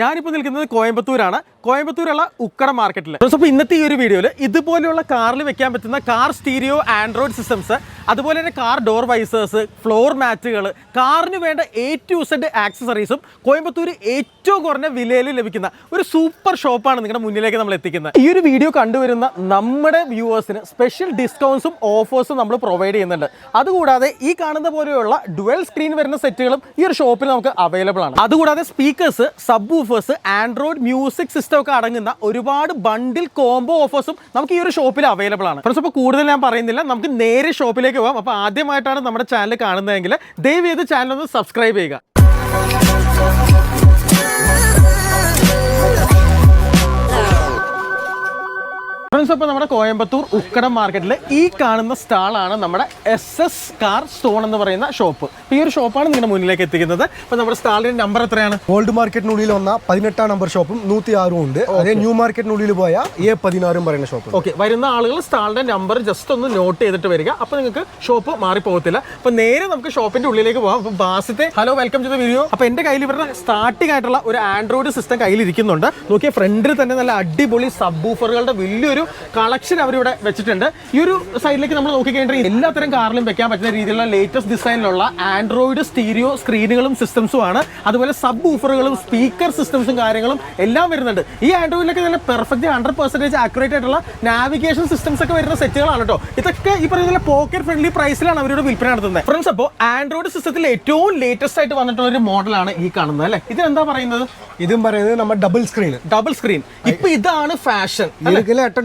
ഞാനിപ്പോൾ നിൽക്കുന്നത് കോയമ്പത്തൂരാണ്. കോയമ്പത്തൂരുള്ള ഉക്കട മാർക്കറ്റിൽ അപ്പോൾ ഇന്നത്തെ ഈ ഒരു വീഡിയോയിൽ ഇതുപോലെയുള്ള കാറിൽ വെക്കാൻ പറ്റുന്ന കാർ സ്റ്റീരിയോ ആൻഡ്രോയിഡ് സിസ്റ്റംസ് അതുപോലെ തന്നെ കാർ ഡോർ വൈസേഴ്സ് ഫ്ലോർ മാറ്റുകൾ കാറിന് വേണ്ട എ ടു സെഡ് ആക്സസറീസും കോയമ്പത്തൂർ ഏറ്റവും കുറഞ്ഞ വിലയിൽ ലഭിക്കുന്ന ഒരു സൂപ്പർ ഷോപ്പാണ് നിങ്ങളുടെ മുന്നിലേക്ക് നമ്മൾ എത്തിക്കുന്നത്. ഈ ഒരു വീഡിയോ കണ്ടുവരുന്ന നമ്മുടെ വ്യൂവേഴ്സിന് സ്പെഷ്യൽ ഡിസ്കൗണ്ട്സും ഓഫേഴ്സും നമ്മൾ പ്രൊവൈഡ് ചെയ്യുന്നുണ്ട്. അതുകൂടാതെ ഈ കാണുന്ന പോലെയുള്ള ഡുവൽ സ്ക്രീൻ വരുന്ന സെറ്റുകളും ഈ ഒരു ഷോപ്പിൽ നമുക്ക് അവൈലബിൾ ആണ്. അതുകൂടാതെ speakers subwoofers android music system ഒക്കെ അടങ്ങുന്ന ഒരുപാട് ബണ്ടിൽ കോംബോ ഓഫേഴ്സും നമുക്ക് ഈ ഒരു ഷോപ്പിൽ അവൈലബിൾ ആണ്. ഫ്രണ്ട്സ് അപ്പോൾ കൂടുതൽ ഞാൻ പറയുന്നില്ല. നമുക്ക് നേരെ ഷോപ്പിലേക്ക് പോകാം അപ്പോൾ ആദ്യമായിട്ടാണ് നമ്മുടെ ചാനൽ കാണുന്നതെങ്കിൽ ദയവ് ചെയ്ത് ചാനൽ ഒന്ന് സബ്സ്ക്രൈബ് ചെയ്യുക. ഫ്രണ്ട്സ് അപ്പോൾ നമ്മുടെ കോയമ്പത്തൂർ ഉക്കടം മാർക്കറ്റിൽ ഈ കാണുന്ന സ്റ്റാളാണ് നമ്മുടെ എസ് എസ് കാർ സ്റ്റോൺ എന്ന് പറയുന്ന ഷോപ്പ് ഈ ഒരു ഷോപ്പാണ് നിങ്ങളുടെ മുന്നിലേക്ക് എത്തിക്കുന്നത്. അപ്പോൾ നമ്മുടെ സ്റ്റാളിന്റെ നമ്പർ എത്രയാണ്? ഓൾഡ് മാർക്കറ്റിനുള്ളിൽ വന്ന പതിനെട്ടാം നമ്പർ ഷോപ്പും നൂറ്റി ആറും ഉണ്ട്. അതേ ന്യൂ മാർക്കറ്റിനുള്ളിൽ പോയ എ പതിനാറും പറയുന്ന ഷോപ്പ് ഓക്കെ വരുന്ന ആളുകൾ സ്റ്റാളിന്റെ നമ്പർ ജസ്റ്റ് ഒന്ന് നോട്ട് ചെയ്തിട്ട് വരിക. അപ്പോൾ നിങ്ങൾക്ക് ഷോപ്പ് മാറിപ്പോകത്തില്ല. അപ്പോൾ നേരെ നമുക്ക് ഷോപ്പിന്റെ ഉള്ളിലേക്ക് പോകാം. അപ്പോൾ ബാസിത്തെ hello welcome to the video അപ്പോൾ എന്റെ കയ്യിൽ ഇവരുടെ സ്റ്റാർട്ടിംഗ് ആയിട്ടുള്ള ഒരു ആൻഡ്രോയിഡ് സിസ്റ്റം കയ്യിൽ ഇരിക്കുന്നുണ്ട് നോക്കിയ ഫ്രണ്ടിൽ തന്നെ നല്ല അടിപൊളി സബ് ബൂഫറുകളുടെ വലിയൊരു കളക്ഷൻ അവരിവിടെ വെച്ചിട്ടുണ്ട്. ഈ ഒരു സൈഡിലേക്ക് നമ്മൾ നോക്കിക്കഴിഞ്ഞാൽ എല്ലാത്തരം കാറിലും വെക്കാൻ പറ്റുന്ന രീതിയിലുള്ള ലേറ്റസ്റ്റ് ഡിസൈനിലുള്ള ആൻഡ്രോയിഡ് സ്റ്റീരിയോ സ്ക്രീനുകളും സിസ്റ്റംസും ആണ്. അതുപോലെ സബ് ഊഫറുകളും സ്പീക്കർ സിസ്റ്റംസും കാര്യങ്ങളും എല്ലാം വരുന്നുണ്ട്. ഈ ആൻഡ്രോയിഡിലൊക്കെ നല്ല പെർഫെക്റ്റ് ഹൺഡ്രഡ് പെർസെന്റേജ് ആക്യുറേറ്റ് ആയിട്ടുള്ള നാവിഗേഷൻ സിസ്റ്റംസ് ഒക്കെ വരുന്ന സെറ്റുകളാണ് കേട്ടോ ഇതൊക്കെ ഈ പറയുന്ന പോക്കറ്റ് ഫ്രണ്ട്ലി പ്രൈസിലാണ് അവരുടെ വിൽപ്പന നടത്തുന്നത്. ഫ്രണ്ട്സ് അപ്പോൾ ആൻഡ്രോയിഡ് സിസ്റ്റത്തിൽ ഏറ്റവും ലേറ്റസ്റ്റ് ആയിട്ട് വന്നിട്ടുള്ള ഒരു മോഡലാണ് ഈ കാണുന്നത് അല്ലേ? ഇത് എന്താ പറയുന്നത്? ഇതും പറയുന്നത് നമ്മുടെ ഡബിൾ സ്ക്രീൻ ഡബിൾ സ്ക്രീൻ ഇപ്പൊ ഇതാണ് ഫാഷൻ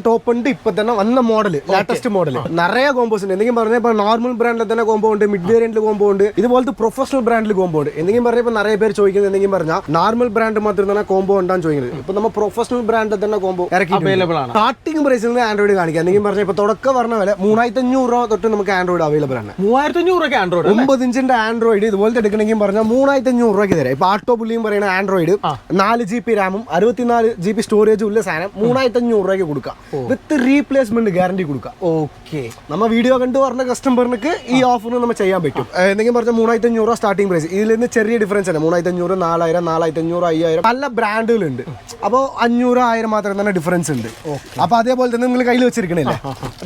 ടോപ്പ് ഉണ്ട് ഇപ്പൊ തന്നെ വന്ന മോഡൽ ലേറ്റസ്റ്റ് മോഡൽ നിറയെ കോമ്പോസ് ഉണ്ട്. എന്തെങ്കിലും പറഞ്ഞാൽ ഇപ്പൊ നോർമൽ ബ്രാൻഡിൽ തന്നെ കോമ്പോ ഉണ്ട് മിഡ് വേരിയന്റിൽ കോമ്പോ ഉണ്ട് ഇതുപോലത്തെ പ്രൊഫഷണൽ ബ്രാൻഡിൽ കോമ്പോ ഉണ്ട്. എന്തെങ്കിലും പറഞ്ഞാൽ ഇപ്പൊ നിറയെ പേര് ചോദിക്കുന്നത് എന്തെങ്കിലും പറഞ്ഞാൽ നോർമൽ ബ്രാൻഡ് മാത്രം തന്നെ കോമ്പോ ഉണ്ടാന്ന് ചോദിക്കുന്നത്. ഇപ്പൊ നമ്മൾ പ്രൊഫഷണൽ ബ്രാൻഡിൽ തന്നെ കോമ്പോ ഇറക്കി അവൈലബിൾ ആണ്. സ്റ്റാർട്ടിംഗ് പ്രൈസിൽ നിന്ന് ആൻഡ്രോയിഡ് കാണിക്കാം. എന്തെങ്കിലും പറഞ്ഞാൽ ഇപ്പൊ തുടക്കം പറഞ്ഞ പോലെ മൂവായിരത്തി അഞ്ഞൂറ് രൂപ തൊട്ട് നമുക്ക് ആൻഡ്രോയിഡ് അവൈലബിൾ ആണ്. മൂവായിരത്തി അഞ്ഞൂറൊക്കെ ആൻഡ്രോയിഡ് ഒമ്പത് ഇഞ്ചിന്റെ ആൻഡ്രോയിഡ് ഇതുപോലത്തെ എടുക്കണമെങ്കിൽ പറഞ്ഞാൽ മൂവായിരത്തി അഞ്ഞൂറ് രൂപയ്ക്ക് തരാം. ഇപ്പൊ ആട്ടോ പുള്ളിയും പറയുന്ന ആൻഡ്രോയിഡ് നാല് ജി പി റാമും അറുപത്തിനാല് ജി ബി സ്റ്റോറേജും ഉള്ള സാധനം മൂവായിരത്തി അഞ്ഞൂറ് രൂപയ്ക്ക് കൊടുക്കാം. വിത്ത് റീപ്ലേസ്മെന്റ് ഗ്യാരണ്ടി കൊടുക്കുക. ഓക്കെ. നമ്മ വീഡിയോ കണ്ടു പറഞ്ഞ കസ്റ്റമറിന് ഈ ഓഫറിന് നമ്മൾ ചെയ്യാൻ പറ്റും. എന്തെങ്കിലും പറഞ്ഞാൽ മൂവായിരത്തി അഞ്ഞൂറ് രൂപ സ്റ്റാർട്ടിംഗ് പ്രൈസ് ഇതിൽ നിന്ന് ചെറിയ ഡിഫറൻസ് അല്ല. മൂവായിരത്തി അഞ്ഞൂറ് നാലായിരം നാലായിരത്തി അഞ്ഞൂറ് അയ്യായിരം പല ബ്രാൻഡുകളുണ്ട് അപ്പോൾ അഞ്ഞൂറ് ആയിരം മാത്രം തന്നെ ഡിഫറൻസ് ഉണ്ട്. അപ്പൊ അതേപോലെ തന്നെ നിങ്ങൾ കയ്യിൽ വെച്ചിരിക്കണില്ലേ?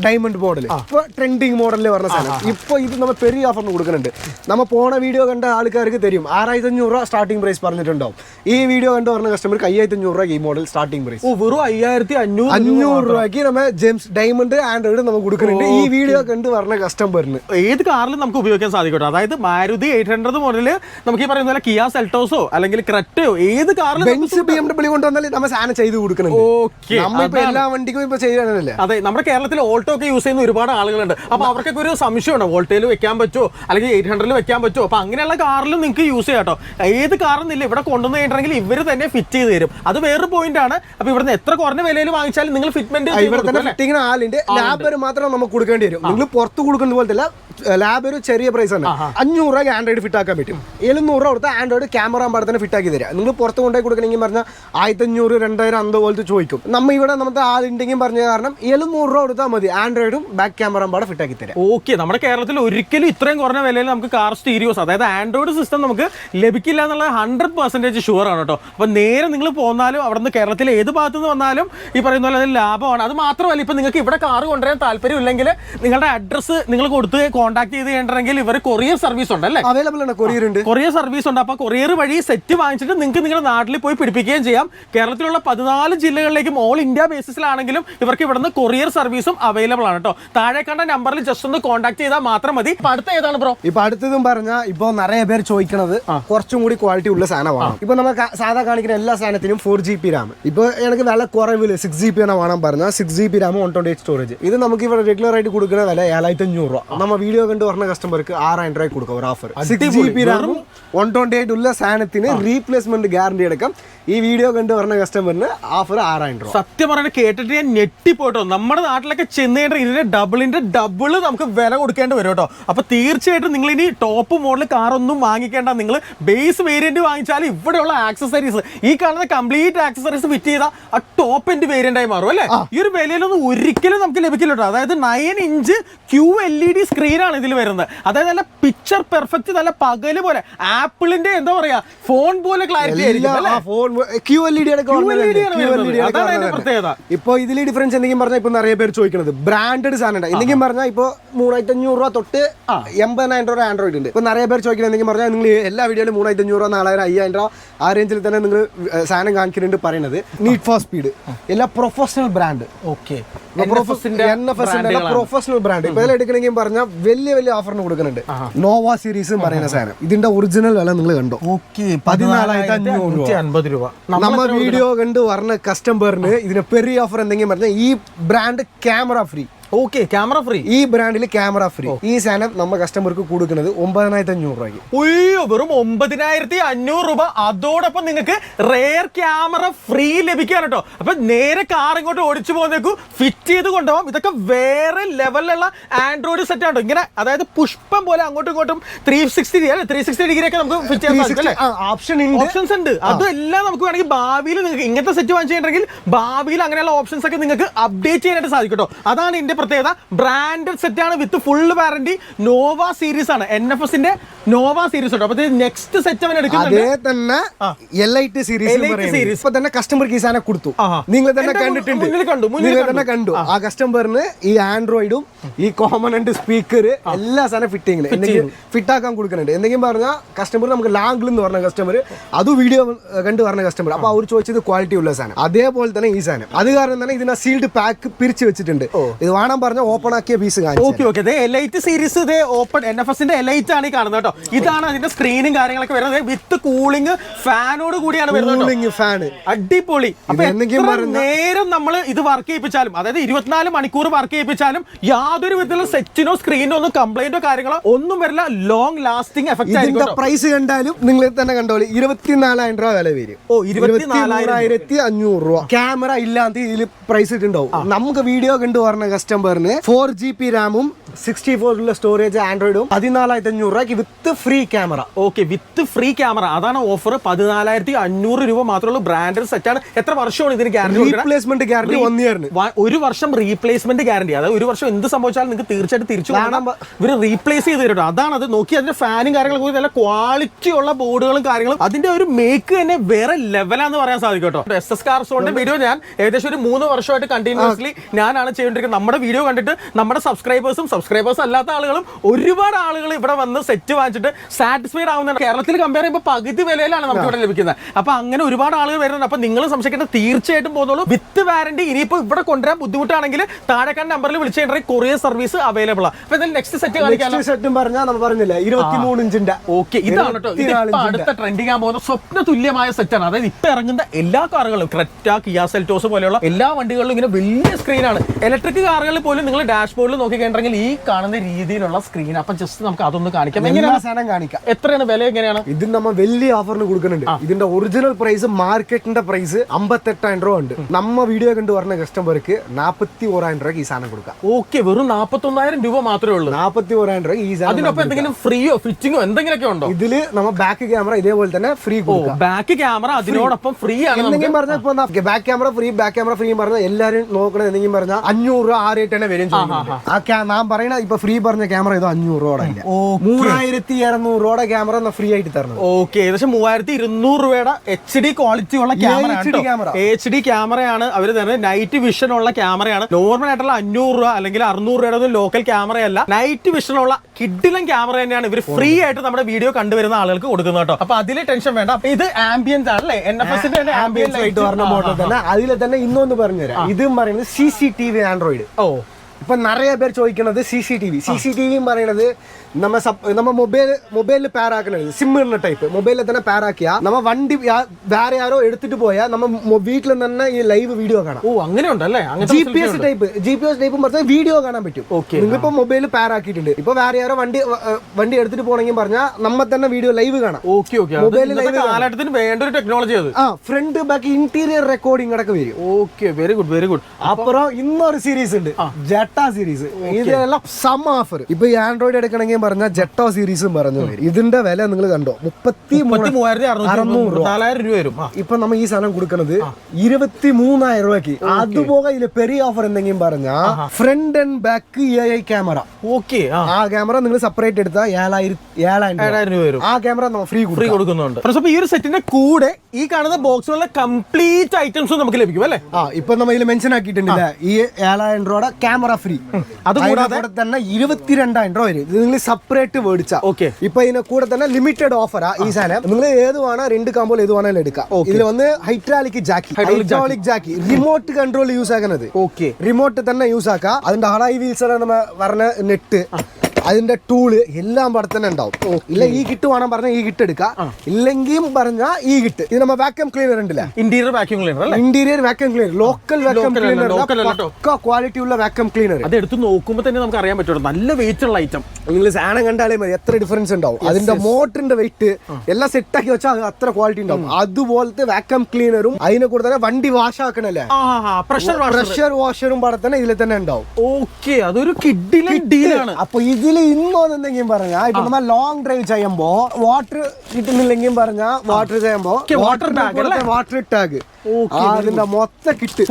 ഡയമണ്ട് മോഡൽ ഇപ്പൊ ട്രെൻഡിങ് മോഡലിൽ പറഞ്ഞ സാധനം. ഇപ്പൊ ഇത് നമ്മൾ പെരിയ ഓഫറിന് കൊടുക്കുന്നുണ്ട്. നമ്മ പോണ വീഡിയോ കണ്ട ആൾക്കാർക്ക് തരും. ആറായിരത്തി അഞ്ഞൂറ് രൂപ സ്റ്റാർട്ടിംഗ് പ്രൈസ് പറഞ്ഞിട്ടുണ്ടാവും. ഈ വീഡിയോ കണ്ടു പറഞ്ഞ കസ്റ്റമർക്ക് അയ്യായിരത്തി അഞ്ഞൂറ് രൂപ ഈ മോഡൽ സ്റ്റാർട്ടിംഗ് പ്രൈസ് ഓ വെറും അയ്യായിരത്തി അഞ്ഞൂറ് അഞ്ഞൂറ് രൂപയ്ക്ക് നമ്മ ജെയിംസ് ഡയമണ്ട് ആൻഡ്രോയിഡ് നമുക്ക് കൊടുക്കുന്നുണ്ട്. ഈ വീഡിയോ കണ്ട് പറഞ്ഞ കസ്റ്റമറിന് ഏത് കാറിലും നമുക്ക് ഉപയോഗിക്കാൻ സാധിക്കട്ടോ. അതായത് മാരുതി എയ്റ്റ് ഹൺഡ്രഡ് മോഡൽ നമുക്ക് ഈ പറയുന്ന പോലെ കിയ സെൽട്ടോസോ അല്ലെങ്കിൽ ക്രെറ്റയോ ഏത് കാറിലും ബെൻസ് ബി എം ഡബ്ല്യൂ കൊണ്ടുവന്നാൽ നമ്മൾ സാധനം ചെയ്ത് കൊടുക്കുന്നുണ്ട്. ഓക്കെ എല്ലാ വണ്ടിക്കും ഇപ്പൊ ചെയ്യാനല്ലേ അതെ നമ്മുടെ കേരളത്തിൽ ഓൾട്ടോ ഒക്കെ യൂസ് ചെയ്യുന്ന ഒരുപാട് ആളുകളുണ്ട്. അപ്പൊ അവർക്കൊക്കെ ഒരു സംശയമാണ് വോൾട്ടേജിൽ വെക്കാൻ പറ്റുമോ അല്ലെങ്കിൽ എയ്റ്റ് ഹൺഡ്രഡിൽ വെക്കാൻ പറ്റുമോ അപ്പൊ അങ്ങനെയുള്ള കാറിലും നിങ്ങൾക്ക് യൂസ് ചെയ്യാം കേട്ടോ ഏത് കാറെന്നില്ല ഇവിടെ കൊണ്ടുവന്ന് കഴിഞ്ഞിട്ടുണ്ടെങ്കിൽ ഇവർ തന്നെ ഫിറ്റ് ചെയ്ത് തരും. അത് വേറൊരു പോയിന്റ് ആണ്. അപ്പൊ ഇവിടുന്ന് എത്ര കുറഞ്ഞ വിലയിൽ വാങ്ങിച്ചാലും നിങ്ങൾ ഫിറ്റ്മെന്റ് ഇവിടെ തന്നെ ഫിറ്റിങ്ങിന് ആളുണ്ട് ലാബ് മാത്രം നമുക്ക് കൊടുക്കേണ്ടി വരും. നിങ്ങൾ പുറത്ത് കൊടുക്കുന്ന പോലത്തെ ലാബ് ഒരു ചെറിയ പ്രൈസ് ആണ് അഞ്ഞൂറ് രൂപ ആൻഡ്രോയിഡ് ഫിറ്റ് ആക്കാൻ പറ്റും. എഴുന്നൂറ് രൂപ കൊടുത്ത ആൻഡ്രോയിഡ് ക്യാമറ പാടെ തന്നെ ഫിറ്റ് ആക്കി തരാം. നിങ്ങൾ പുറത്ത് കൊണ്ടുപോയി കൊടുക്കണമെങ്കിൽ പറഞ്ഞാൽ ആയിരത്തി അഞ്ഞൂറ് രണ്ടായിരം അന്ത പോലത്തെ ചോദിക്കും. നമ്മ ഇവിടെ നമ്മുടെ ആളുണ്ടെങ്കിൽ പറഞ്ഞ കാരണം എഴുന്നൂറ് രൂപ കൊടുത്താൽ മതി. ആൻഡ്രോയിഡും ബാക്ക് ക്യാമറ പാടെ ഫിറ്റ് ആക്കി തരാം. ഓക്കെ നമ്മുടെ കേരളത്തിൽ ഒരിക്കലും ഇത്രയും കുറഞ്ഞ വിലയിൽ നമുക്ക് കാർ സ്റ്റീരിയോസ് അതായത് ആൻഡ്രോയിഡ് സിസ്റ്റം നമുക്ക് ലഭിക്കില്ല എന്നുള്ള ഹൺഡ്രഡ് പെർസെന്റേജ് ഷുവർ ആണ് കേട്ടോ. അപ്പോൾ നേരെ നിങ്ങൾ പോന്നാലും അവിടെ നിന്ന് കേരളത്തിലെ ഏത് ഭാഗത്തു നിന്ന് വന്നാലും ഈ പറയുന്ന പോലെ അത് ലാഭമാണ് അത് മാത്രമല്ല ഇപ്പം നിങ്ങൾക്ക് ഇവിടെ കാർ കൊണ്ടുവരാൻ താല്പര്യമില്ലെങ്കിൽ നിങ്ങളുടെ അഡ്രസ്സ് നിങ്ങൾ കൊടുത്ത് കോൺടാക്ട് ചെയ്ത് കഴിഞ്ഞിട്ടുണ്ടെങ്കിൽ ഇവർ കൊറിയർ സർവീസ് ഉണ്ട് അല്ലേ? അവൈലബിൾ ആണ് കൊറിയർ ഉണ്ട്. കൊറിയർ സർവീസ് ഉണ്ട്. അപ്പോൾ കൊറിയർ വഴി സെറ്റ് വാങ്ങിച്ചിട്ട് നിങ്ങൾക്ക് നിങ്ങളുടെ നാട്ടിൽ പോയി പിടിപ്പിക്കുകയും ചെയ്യാം. കേരളത്തിലുള്ള പതിനാല് ജില്ലകളിലേക്കും ഓൾ ഇന്ത്യ ബേസിസിലാണെങ്കിലും ഇവർക്ക് ഇവിടുന്ന് കൊറിയർ സർവീസും അവൈലബിൾ ആണ് കേട്ടോ താഴെ കണ്ട നമ്പറിൽ ജസ്റ്റ് ഒന്ന് കോൺടാക്ട് ചെയ്താൽ മാത്രം മതി. ഇപ്പൊ അടുത്ത ഏതാണ് ബ്രോ ഇപ്പൊ അടുത്തതും പറഞ്ഞാൽ ഇപ്പൊ നിറയെ പേര് ചോദിക്കണത് കുറച്ചും കൂടി ക്വാളിറ്റി ഉള്ള സാധനമാണ്. ഇപ്പൊ നമ്മൾ സാധാ കാണിക്കുന്ന എല്ലാ സാധനത്തിനും ഫോർ ജി ബി റാം ഇപ്പൊ എനിക്ക് വില കുറവിൽ സിക്സ് ജി ബി ആണ് വേണം പറഞ്ഞാൽ six G B RAM one twenty eight storage ഇത് നമുക്ക് ഇവിടെ റെഗുലർ ആയിട്ട് കൊടുക്കുന്ന വില ഏഴായിരത്തി അഞ്ഞൂറ് രൂപ നമ്മൾ വീഡിയോ കണ്ട് പറഞ്ഞ കസ്റ്റമർക്ക് ആറായിരം രൂപ കൊടുക്കാം ഒരു ഓഫർ സിക്സ് ജി ബി റാമും വൺ ട്വന്റി എയ്റ്റ് ഉള്ള സാധനത്തിന് റീപ്ലേസ്മെന്റ് ഗ്യാരണ്ടി അടക്കം ഈ വീഡിയോ കണ്ട് പറഞ്ഞ കസ്റ്റമറിന് ഓഫർ ആറായിരം രൂപ. സത്യം പറഞ്ഞാൽ കേട്ടിട്ട് ഞാൻ ഞെട്ടിപ്പോട്ടോ നമ്മുടെ നാട്ടിലൊക്കെ ചെന്ന് കഴിഞ്ഞാൽ ഇതിന്റെ ഡബിളിന്റെ ഡബിൾ നമുക്ക് വില കൊടുക്കേണ്ടി വരും കേട്ടോ അപ്പൊ തീർച്ചയായിട്ടും നിങ്ങൾ ഇനി ടോപ്പ് മോഡൽ കാർ ഒന്നും വാങ്ങിക്കേണ്ട. നിങ്ങൾ ബേസ് വേരിയന്റ് വാങ്ങിച്ചാൽ ഇവിടെയുള്ള ആക്സസറീസ് ഈ കാണുന്ന കംപ്ലീറ്റ് ആക്സസറീസ് ഫിറ്റ് ചെയ്താൽ ആ ടോപ്പ് എൻഡ് വേരിയന്റ് ആയി മാറും അല്ലേ? ഈ ഒരു വിലയിലൊന്നും ഒരിക്കലും നമുക്ക് ലഭിക്കില്ല കേട്ടോ. അതായത് nine inch Q L E D സ്ക്രീനാണ് ഇതിൽ വരുന്നത്. അതായത് നല്ല പിക്ചർ പെർഫെക്റ്റ് നല്ല പകൽ പോലെ. ആപ്പിളിന്റെ എന്താ പറയാ ഫോൺ പോലെ ക്ലാരിറ്റി ആയിരിക്കും. ഇപ്പൊ ഇതിൽ ഡിഫറൻസ് എന്തെങ്കിലും പറഞ്ഞാൽ ഇപ്പൊ നിറയെ പേര് ചോദിക്കുന്നത് ബ്രാൻഡഡ് സാധനം ഉണ്ട് എന്തെങ്കിലും പറഞ്ഞാൽ ഇപ്പൊ മൂവായിരത്തി അഞ്ഞൂറ് രൂപ തൊട്ട് എൺപതിനായിരം രൂപ ആൻഡ്രോയിഡ് ഉണ്ട്. ഇപ്പൊ നിറയെ പേര് ചോദിക്കുന്നത് എന്തെങ്കിലും പറഞ്ഞാൽ നിങ്ങൾ എല്ലാ വീഡിയോയിലും മൂവായിരത്തി അഞ്ഞൂറ് രൂപ നാലായിരം അയ്യായിരം രൂപ ആ റേഞ്ചിൽ തന്നെ നിങ്ങൾ സാധനം കാണിക്കുന്നുണ്ട് പറയുന്നത്. നീറ്റ് ഫോർ സ്പീഡ് എല്ലാ professional brand okay. Professional brand. ഇപ്പൊ എടുക്കണമെങ്കിൽ പറഞ്ഞാൽ വലിയ വലിയ ഓഫറിന് കൊടുക്കുന്നുണ്ട്. നോവ സീരീസ് പറയുന്ന സാധനം. ഇതിന്റെ ഒറിജിനൽ വില നിങ്ങൾ കണ്ടോ? ഓക്കെ. പതിനാലായിരത്തി. അൻപത് രൂപ. നമ്മ വീഡിയോ കണ്ട് പറഞ്ഞ കസ്റ്റമറിന് ഇതിന് പെരിയ ഓഫർ എന്തെങ്കിലും പറഞ്ഞാൽ ഈ brand camera free okay camera free ഈ ബ്രാൻഡിൽ ക്യാമറ ഫ്രീ ഈ സാധനം നമ്മ കസ്റ്റമർക്ക് കൊടുക്കുന്നത് ഒമ്പതിനായിരത്തി അഞ്ഞൂറ് രൂപയ്ക്ക്. ഉയ്യോ വെറും ഒമ്പതിനായിരത്തി അഞ്ഞൂറ് രൂപ. അതോടൊപ്പം നിങ്ങൾക്ക് റെയർ ക്യാമറ ഫ്രീ ലഭിക്കാൻ കേട്ടോ അപ്പൊ നേരെ കാർ ഇങ്ങോട്ട് ഓടിച്ചു പോകുന്നേക്കും ഫിറ്റ് ചെയ്ത് കൊണ്ടുപോകാം ഇതൊക്കെ വേറെ ലെവലിലുള്ള ആൻഡ്രോയിഡ് സെറ്റ് ആണ് ഇങ്ങനെ അതായത് പുഷ്പം പോലെ അങ്ങോട്ടും ഇങ്ങോട്ടും ത്രീ സിക്സ്റ്റി അല്ലെ? ത്രീ സിക്സ്റ്റി ഡിഗ്രി ഒക്കെ നമുക്ക് ഫിറ്റ് ചെയ്യാൻ സാധിക്കും ഓപ്ഷൻ ഓപ്ഷൻസ് ഉണ്ട്. അതെല്ലാം നമുക്ക് വേണമെങ്കിൽ ഭാവിയിൽ നിങ്ങൾക്ക് ഇങ്ങനത്തെ സെറ്റ് വാങ്ങിച്ചിട്ടുണ്ടെങ്കിൽ ഭാവിയിൽ അങ്ങനെയുള്ള ഓപ്ഷൻസ് ഒക്കെ നിങ്ങൾക്ക് അപ്ഡേറ്റ് ചെയ്യാനായിട്ട് സാധിക്കും കേട്ടോ അതാണ് ഇതിന്റെ പ്രത്യേകത. ബ്രാൻഡഡ് സെറ്റ് ആണ് with full warranty Nova series ആണ്. എൻ എഫ് എസിന്റെ നോവ സീരീസ് ഉണ്ട്. അപ്പൊ നെക്സ്റ്റ് സെറ്റ് അവൻ എടുക്കുന്നത് അതേ തന്നെ എൽ ഐ ടി സീരീസ് ഇപ്പൊ തന്നെ കസ്റ്റമർക്ക് ഈ സാധനം കൊടുത്തു. നിങ്ങൾ തന്നെ കണ്ടിട്ടുണ്ട്. കണ്ടു, നിങ്ങൾ. തന്നെ കണ്ടു. ആ. കസ്റ്റമറിന് ഈ ആൻഡ്രോയിഡും ഈ കോമണന്റ് സ്പീക്കർ എല്ലാ സാധനം ഫിറ്റിംഗ് എന്തെങ്കിലും ഫിറ്റ് ആക്കാൻ കൊടുക്കുന്നുണ്ട്. എന്തെങ്കിലും പറഞ്ഞാൽ കസ്റ്റമർ നമുക്ക് ലാംഗിൾ എന്ന് പറഞ്ഞ കസ്റ്റമർ അത് വീഡിയോ കണ്ട് പറഞ്ഞ കസ്റ്റമർ അപ്പൊ അവർ ചോദിച്ചത് ക്വാളിറ്റി ഉള്ള സാധനം. അതേപോലെ തന്നെ ഈ സാധനം. അത് കാരണം തന്നെ ഇതിനെ സീൽഡ് പാക്ക് പിരിച്ചു വെച്ചിട്ടുണ്ട്. ഇത് വേണം പറഞ്ഞ ഓപ്പൺ ആക്കിയ പീസ് കാണിച്ചു ഓക്കെ ഓക്കെ. എലൈറ്റ് സീരീസ് ഇതേ ഓപ്പൺ എൻ എഫ് എസിന്റെ എലൈറ്റ് ആണ് ഈ കാണുന്നത് കേട്ടോ. ഇതാണ് അതിന്റെ സ്ക്രീനും കാര്യങ്ങളൊക്കെ വരുന്നത്. വിത്ത് കൂളിംഗ് ഫാനോട് കൂടിയാണ് വരുന്നത് ഫാൻ അടിപൊളി. അപ്പൊ നേരം നമ്മൾ ഇത് വർക്ക് ചെയ്യിപ്പിച്ചാലും അതായത് ഇരുപത്തിനാല് മണിക്കൂർ വർക്ക് ചെയ്യിപ്പിച്ചാലും യാതൊരു വിധത്തിലുള്ള സെറ്റിനോ സ്ക്രീനോ ഒന്നും കംപ്ലൈന്റോ കാര്യങ്ങളോ ഒന്നും വരില്ല. ലോങ് ലാസ്റ്റിംഗ് എഫക്ട് ആയിരിക്കും പ്രൈസ് കണ്ടാലും നിങ്ങൾ തന്നെ കണ്ടോളി. ഇരുപത്തിനാലായിരം രൂപ വില വരും. ഓ, ഇരുപത്തിനാലായിരത്തി അഞ്ഞൂറ് രൂപ. ക്യാമറ ഇല്ലാതെ ഇതിൽ പ്രൈസ് ഇട്ടുണ്ടാവും. നമുക്ക് വീഡിയോ കണ്ടു പറഞ്ഞ കസ്റ്റമറിന് ഫോർ ജി പി റാമും സിക്സ്റ്റി ഫോറിലുള്ള സ്റ്റോറേജ് ആൻഡ്രോയിഡും പതിനാലായിരത്തി അഞ്ഞൂറ് രൂപയ്ക്ക് with free camera. Okay with free camera. അതാണ് ഓഫർ പതിനാലായിരത്തി അഞ്ഞൂറ് രൂപ മാത്രമുള്ള ബ്രാൻഡഡ് ആണ്. എത്ര വർഷമാണ് ഇതിന് ഗ്യാരണ്ടി റീപ്ലേസ്മെന്റ് ഗ്യാരണ്ടി വൺ ഇയറിന് ഒരു വർഷം റീപ്ലേസ്മെന്റ് ഗ്യാരണ്ടി അതായത് ഒരു വർഷം എന്ത് സംഭവിച്ചാലും നിങ്ങൾക്ക് തീർച്ചയായിട്ടും തിരിച്ചു കാണാൻ കാണാം ഇവർ റീപ്ലേസ് ചെയ്ത് തരും അതാണ് അത്. നോക്കി അതിന്റെ ഫാനും കാര്യങ്ങളും കൂടി നല്ല ക്വാളിറ്റി ഉള്ള ബോർഡുകളും കാര്യങ്ങളും. അതിന്റെ ഒരു മേക്ക് തന്നെ വേറെ ലെവലാന്ന് പറയാൻ സാധിക്കും കേട്ടോ എസ് എസ് കാർസോണിന്റെ വീഡിയോ ഞാൻ ഏകദേശം ഒരു മൂന്ന് വർഷമായിട്ട് കണ്ടിന്യൂസ്ലി ഞാനാണ് ചെയ്തുകൊണ്ടിരിക്കുന്നത് നമ്മുടെ വീഡിയോ കണ്ടിട്ട് നമ്മുടെ സബ്സ്ക്രൈബേഴ്സും സബ്സ്ക്രൈബേഴ്സ് അല്ലാത്ത ആളുകളും ഒരുപാട് ആളുകൾ ഇവിടെ വന്ന് സെറ്റ് വാങ്ങിച്ചിട്ട് സാറ്റിസ്ഫൈഡ് ആവുന്ന കേരളത്തിൽ കമ്പയർ ചെയ്യുമ്പോൾ പകുതി വിലയിലാണ് നമുക്ക് ഇവിടെ ലഭിക്കുന്നത്. അപ്പോൾ അങ്ങനെ ഒരുപാട് ആളുകൾ വരുന്നുണ്ട്. അപ്പോൾ നിങ്ങൾ സംശയിക്കേണ്ട തീർച്ചയായിട്ടും പോകുന്നുള്ളൂ. വിത്ത് വാറണ്ടി ഇനിയിപ്പോൾ ഇവിടെ കൊണ്ടുവരാൻ ബുദ്ധിമുട്ടാണെങ്കിൽ താഴെക്കാൻ നമ്പറിൽ വിളിച്ചിട്ടുണ്ടെങ്കിൽ കൊറിയർ സർവീസ് അവൈലബിൾ ആണ് അപ്പോൾ നെക്സ്റ്റ് സെറ്റ് നെക്സ്റ്റ് സെറ്റും പറഞ്ഞാൽ നമ്മൾ പറഞ്ഞില്ല? ഇരുപത്തിമൂന്ന് ഇഞ്ചിന്റെ. ഓക്കെ. ഇതാണ് കേട്ടോ. അടുത്ത ട്രെൻഡിങ് ആകാൻ പോകുന്ന സ്വപ്ന തുല്യമായ സെറ്റാണ് അതായത് ഇപ്പൊ ഇറങ്ങുന്ന എല്ലാ കാറുകളും ക്രെറ്റ കിയാ സെൽറ്റോസ് പോലെയുള്ള എല്ലാ വണ്ടികളിലും ഇങ്ങനെ വലിയ സ്ക്രീനാണ് ഇലക്ട്രിക് കാറുകളിൽ പോലും നിങ്ങൾ ഡാഷ്ബോർഡിൽ നോക്കി കഴിഞ്ഞിട്ടുണ്ടെങ്കിൽ ഈ കാണുന്ന രീതിയിലുള്ള സ്ക്രീൻ അപ്പൊ ജസ്റ്റ് നമുക്ക് അതൊന്ന് കാണിക്കാം. എങ്ങനെയാണ്? സാധനം കാണിക്കാം. എത്രയാണ് വില എങ്ങനെയാണ്? ഇത് നമ്മൾ വലിയ ഓഫറിന് കൊടുക്കുന്നുണ്ട്. ഇതിന്റെ ഒറിജിനൽ പ്രൈസ് മാർക്കറ്റിന്റെ പ്രൈസ് അമ്പത്തെട്ടായിരം രൂപ ഉണ്ട്. നമ്മ വീഡിയോ കണ്ടു പറഞ്ഞ കസ്റ്റമർക്ക് നാപ്പത്തി ഓരായിരം രൂപയ്ക്ക് ഈ സാധനം കൊടുക്കാം. ഓക്കെ വെറും നാപ്പത്തൊന്നായിരം രൂപ മാത്രമേ ഉള്ളൂ. നാപ്പത്തി ഓരായിരം രൂപ ഈ സാധനം അതിനൊപ്പം എന്തെങ്കിലും ഫ്രീയോ ഫിറ്റിംഗോ എന്തെങ്കിലുമൊക്കെ ഉണ്ടോ? ഇതിൽ നമ്മ ബാക്ക് ക്യാമറ ഇതേപോലെ തന്നെ ഫ്രീ കൊടുക്കാം. ബാക്ക് ക്യാമറ അതിനോടൊപ്പം ഫ്രീ ആണ് എന്തെങ്കിലും പറഞ്ഞാൽ back camera free back camera free പറഞ്ഞാൽ എല്ലാരും നോക്കണത് എന്തെങ്കിലും പറഞ്ഞാൽ അഞ്ഞൂറ് രൂപ ആ റേറ്റ് തന്നെ വരും ആ ഞാൻ പറയണ ഇപ്പൊ ഫ്രീ പറഞ്ഞ ക്യാമറ ഇത് അഞ്ഞൂറ് രൂപ ഇല്ല മൂവായിരത്തി ഇരുന്നൂറ് രൂപയുടെ ക്യാമറ ഫ്രീ ആയിട്ട് തരണം ഓക്കെ ഏകദേശം മൂവായിരത്തി ഇരുന്നൂറ് രൂപയുടെ എച്ച് ഡി ക്വാളിറ്റി ഉള്ള ക്യാമറ. എച്ച് ഡി ക്യാമറയാണ് അവർ തരുന്നത്. നൈറ്റ് വിഷൻ ഉള്ള ക്യാമറയാണ് നോർമൽ ആയിട്ടുള്ള അഞ്ഞൂറ് രൂപ അല്ലെങ്കിൽ അറുന്നൂറ് രൂപയുടെ ഒന്നും ലോക്കൽ ക്യാമറയല്ല നൈറ്റ് വിഷൻ ഉള്ള കിഡിലും ക്യാമറ തന്നെയാണ്. ഇവർ ഫ്രീ ആയിട്ട് നമ്മുടെ വീഡിയോ കണ്ടുവരുന്ന ആളുകൾക്ക് കൊടുക്കുന്നത് കേട്ടോ. അപ്പൊ അതിൽ ടെൻഷൻ വേണ്ട. അപ്പൊ ഇത് ആംബിയൻസ് ആണല്ലേ? എൻ എഫ് എസിന്റെ ആംബിയൻസ് ലൈറ്റ് പറഞ്ഞ മോഡൽ തന്നെ. അതിൽ തന്നെ ഇന്നൊന്ന് പറഞ്ഞുതരാം. ഇതും പറയുന്നത് C C T V Android ഓ. ഇപ്പൊ നിറയെ പേർ ചോദിക്കുന്നത് C C T V C C T വിയും പറയണത് നമ്മ സപ്- നമ്മ മൊബൈൽ മൊബൈലിൽ പാരാക്കണത് സിം ഇടുന്ന ടൈപ്പ് മൊബൈലിൽ തന്നെ പാരാക്കിയ നമ്മ വണ്ടി വേറെ ആരോ എടുത്തിട്ട് പോയാൽ നമ്മ വീട്ടിൽ തന്നെ ഈ ലൈവ് വീഡിയോ കാണാം. ഓ അങ്ങനെ ഉണ്ടല്ലേ? G P S type G P S type പറഞ്ഞാൽ വീഡിയോ കാണാൻ പറ്റും. നിങ്ങൾ നിങ്ങളിപ്പോ മൊബൈൽ പാരാക്കിയിട്ടുണ്ട് ഇപ്പൊ വേറെ ആരോ വണ്ടി വണ്ടി എടുത്തിട്ട് പോണെങ്കിൽ പറഞ്ഞാൽ നമ്മൾ തന്നെ വീഡിയോ ലൈവ് കാണാം. Okay okay mobile live. കാലഘട്ടത്തിന് വേണ്ട ഒരു ടെക്നോളജി അത്. ആ ഫ്രണ്ട് ബാക്ക് ഇന്റീരിയർ റെക്കോർഡിംഗ് അടക്കം വരും. Okay very good very good അപ്പുറം ഇന്നൊരു സീരീസ് ഉണ്ട്. ജട്ട സീരീസ് ഇതെല്ലാം സം ഓഫർ ഇപ്പൊ ആൻഡ്രോയിഡ് എടുക്കണമെങ്കിൽ പറഞ്ഞ ജെട്ടോ സീരീസും പറഞ്ഞു ഇതിന്റെ വില നിങ്ങൾ കണ്ടോ? മുപ്പത്തി അറുന്നൂറ് രൂപ. ഇപ്പൊ നമ്മൾ ഈ സാധനം കൊടുക്കുന്നത് ഇരുപത്തി മൂന്നായിരം രൂപയ്ക്ക്. അതുപോലെ ഇതിൽ പെരിയ ഓഫർ എന്തെങ്കിലും പറഞ്ഞാ front and back A I camera. Okay ആ. ക്യാമറ നിങ്ങൾ സെപ്പറേറ്റ് എടുത്താൽ ഏഴായിരം ഏഴായിരം രൂപ. വരും. ആ ക്യാമറ ഫ്രീ ഫ്രീ കൊടുക്കുന്നുണ്ട്. ഈ ഒരു സെറ്റിന്റെ കൂടെ ഈ കാണുന്ന ബോക്സിലുള്ള കംപ്ലീറ്റ് ഐറ്റംസും നമുക്ക് ലഭിക്കും അല്ലേ? ആ ഇപ്പൊ നമ്മൾ ഇതിൽ മെൻഷൻ ആക്കിയിട്ടുണ്ടല്ലേ ഈ ഏഴായിരം രൂപയുടെ ക്യാമറ ഫ്രീ അതുകൂടാതെ തന്നെ ഇരുപത്തിരണ്ടായിരം രൂപ വരും. നിങ്ങൾ സെപ്പറേറ്റ് മേടിച്ച ഓക്കെ ഇപ്പൊ ഇതിനെ കൂടെ തന്നെ ലിമിറ്റഡ് ഓഫറാ ഈ സാധനം. നിങ്ങൾ ഏത് വേണോ രണ്ട് കാമ്പോൾ ഏത് വേണമെങ്കിലും എടുക്കാം. ഇതിൽ വന്ന് hydraulic jack hydraulic jack remote control use ആക്കുന്നത് ഓക്കെ റിമോട്ട് തന്നെ യൂസ് ആക്കാം. അതിന്റെ ഹളായി വീൽസ് നമ്മ പറഞ്ഞ നെറ്റ് അതിന്റെ ടൂൾ എല്ലാം അവിടെ തന്നെ ഉണ്ടാവും. ഇല്ല ഈ കിട്ട് വേണം പറഞ്ഞാൽ ഈ കിട്ട് എടുക്കാം. ഇല്ലെങ്കിൽ പറഞ്ഞാൽ ഈ കിട്ട്. ഇത് നമ്മ വാക്യൂം ക്ലീനർ ഉണ്ടല്ലേ? Interior vacuum cleaner interior vacuum cleaner local vacuum cleaner. പക്ക ക്വാളിറ്റി ഉള്ള വാക്യൂം ക്ലീനർ അത് എടുത്ത് നോക്കുമ്പോൾ തന്നെ നമുക്ക് അറിയാൻ പറ്റും നല്ല വെയിറ്റ് ഉള്ള ഐറ്റം നിങ്ങൾ സാധനം കണ്ടാലേ മതി. എത്ര ഡിഫറൻസ് ഉണ്ടാവും. അതിന്റെ മോട്ടറിന്റെ വെയിറ്റ് എല്ലാം സെറ്റ് ആക്കി വെച്ചാൽ അത്ര ക്വാളിറ്റി ഉണ്ടാവും. അതുപോലത്തെ വാക്യൂം ക്ലീനറും അതിനെ കൂടെ തന്നെ വണ്ടി വാഷ് ആക്കണല്ലേ? പ്രഷർ വാഷറും പാടെ തന്നെ ഇതിൽ തന്നെ ഉണ്ടാവും. ഓക്കെ അതൊരു കിഡിലെ ഡീലാണ് അപ്പൊ ഇതിൽ ഇന്നോന്നെന്തെങ്കിലും പറഞ്ഞാ ഇപ്പൊ നമ്മൾ ലോങ് ഡ്രൈവ് ചെയ്യുമ്പോ വാട്ടർ കിട്ടുന്നില്ലെങ്കിൽ പറഞ്ഞാ വാട്ടർ ചെയ്യുമ്പോ വാട്ടർ? വാട്ടർ ടാഗ് അതിന്റെ മൊത്തം കിട്ട്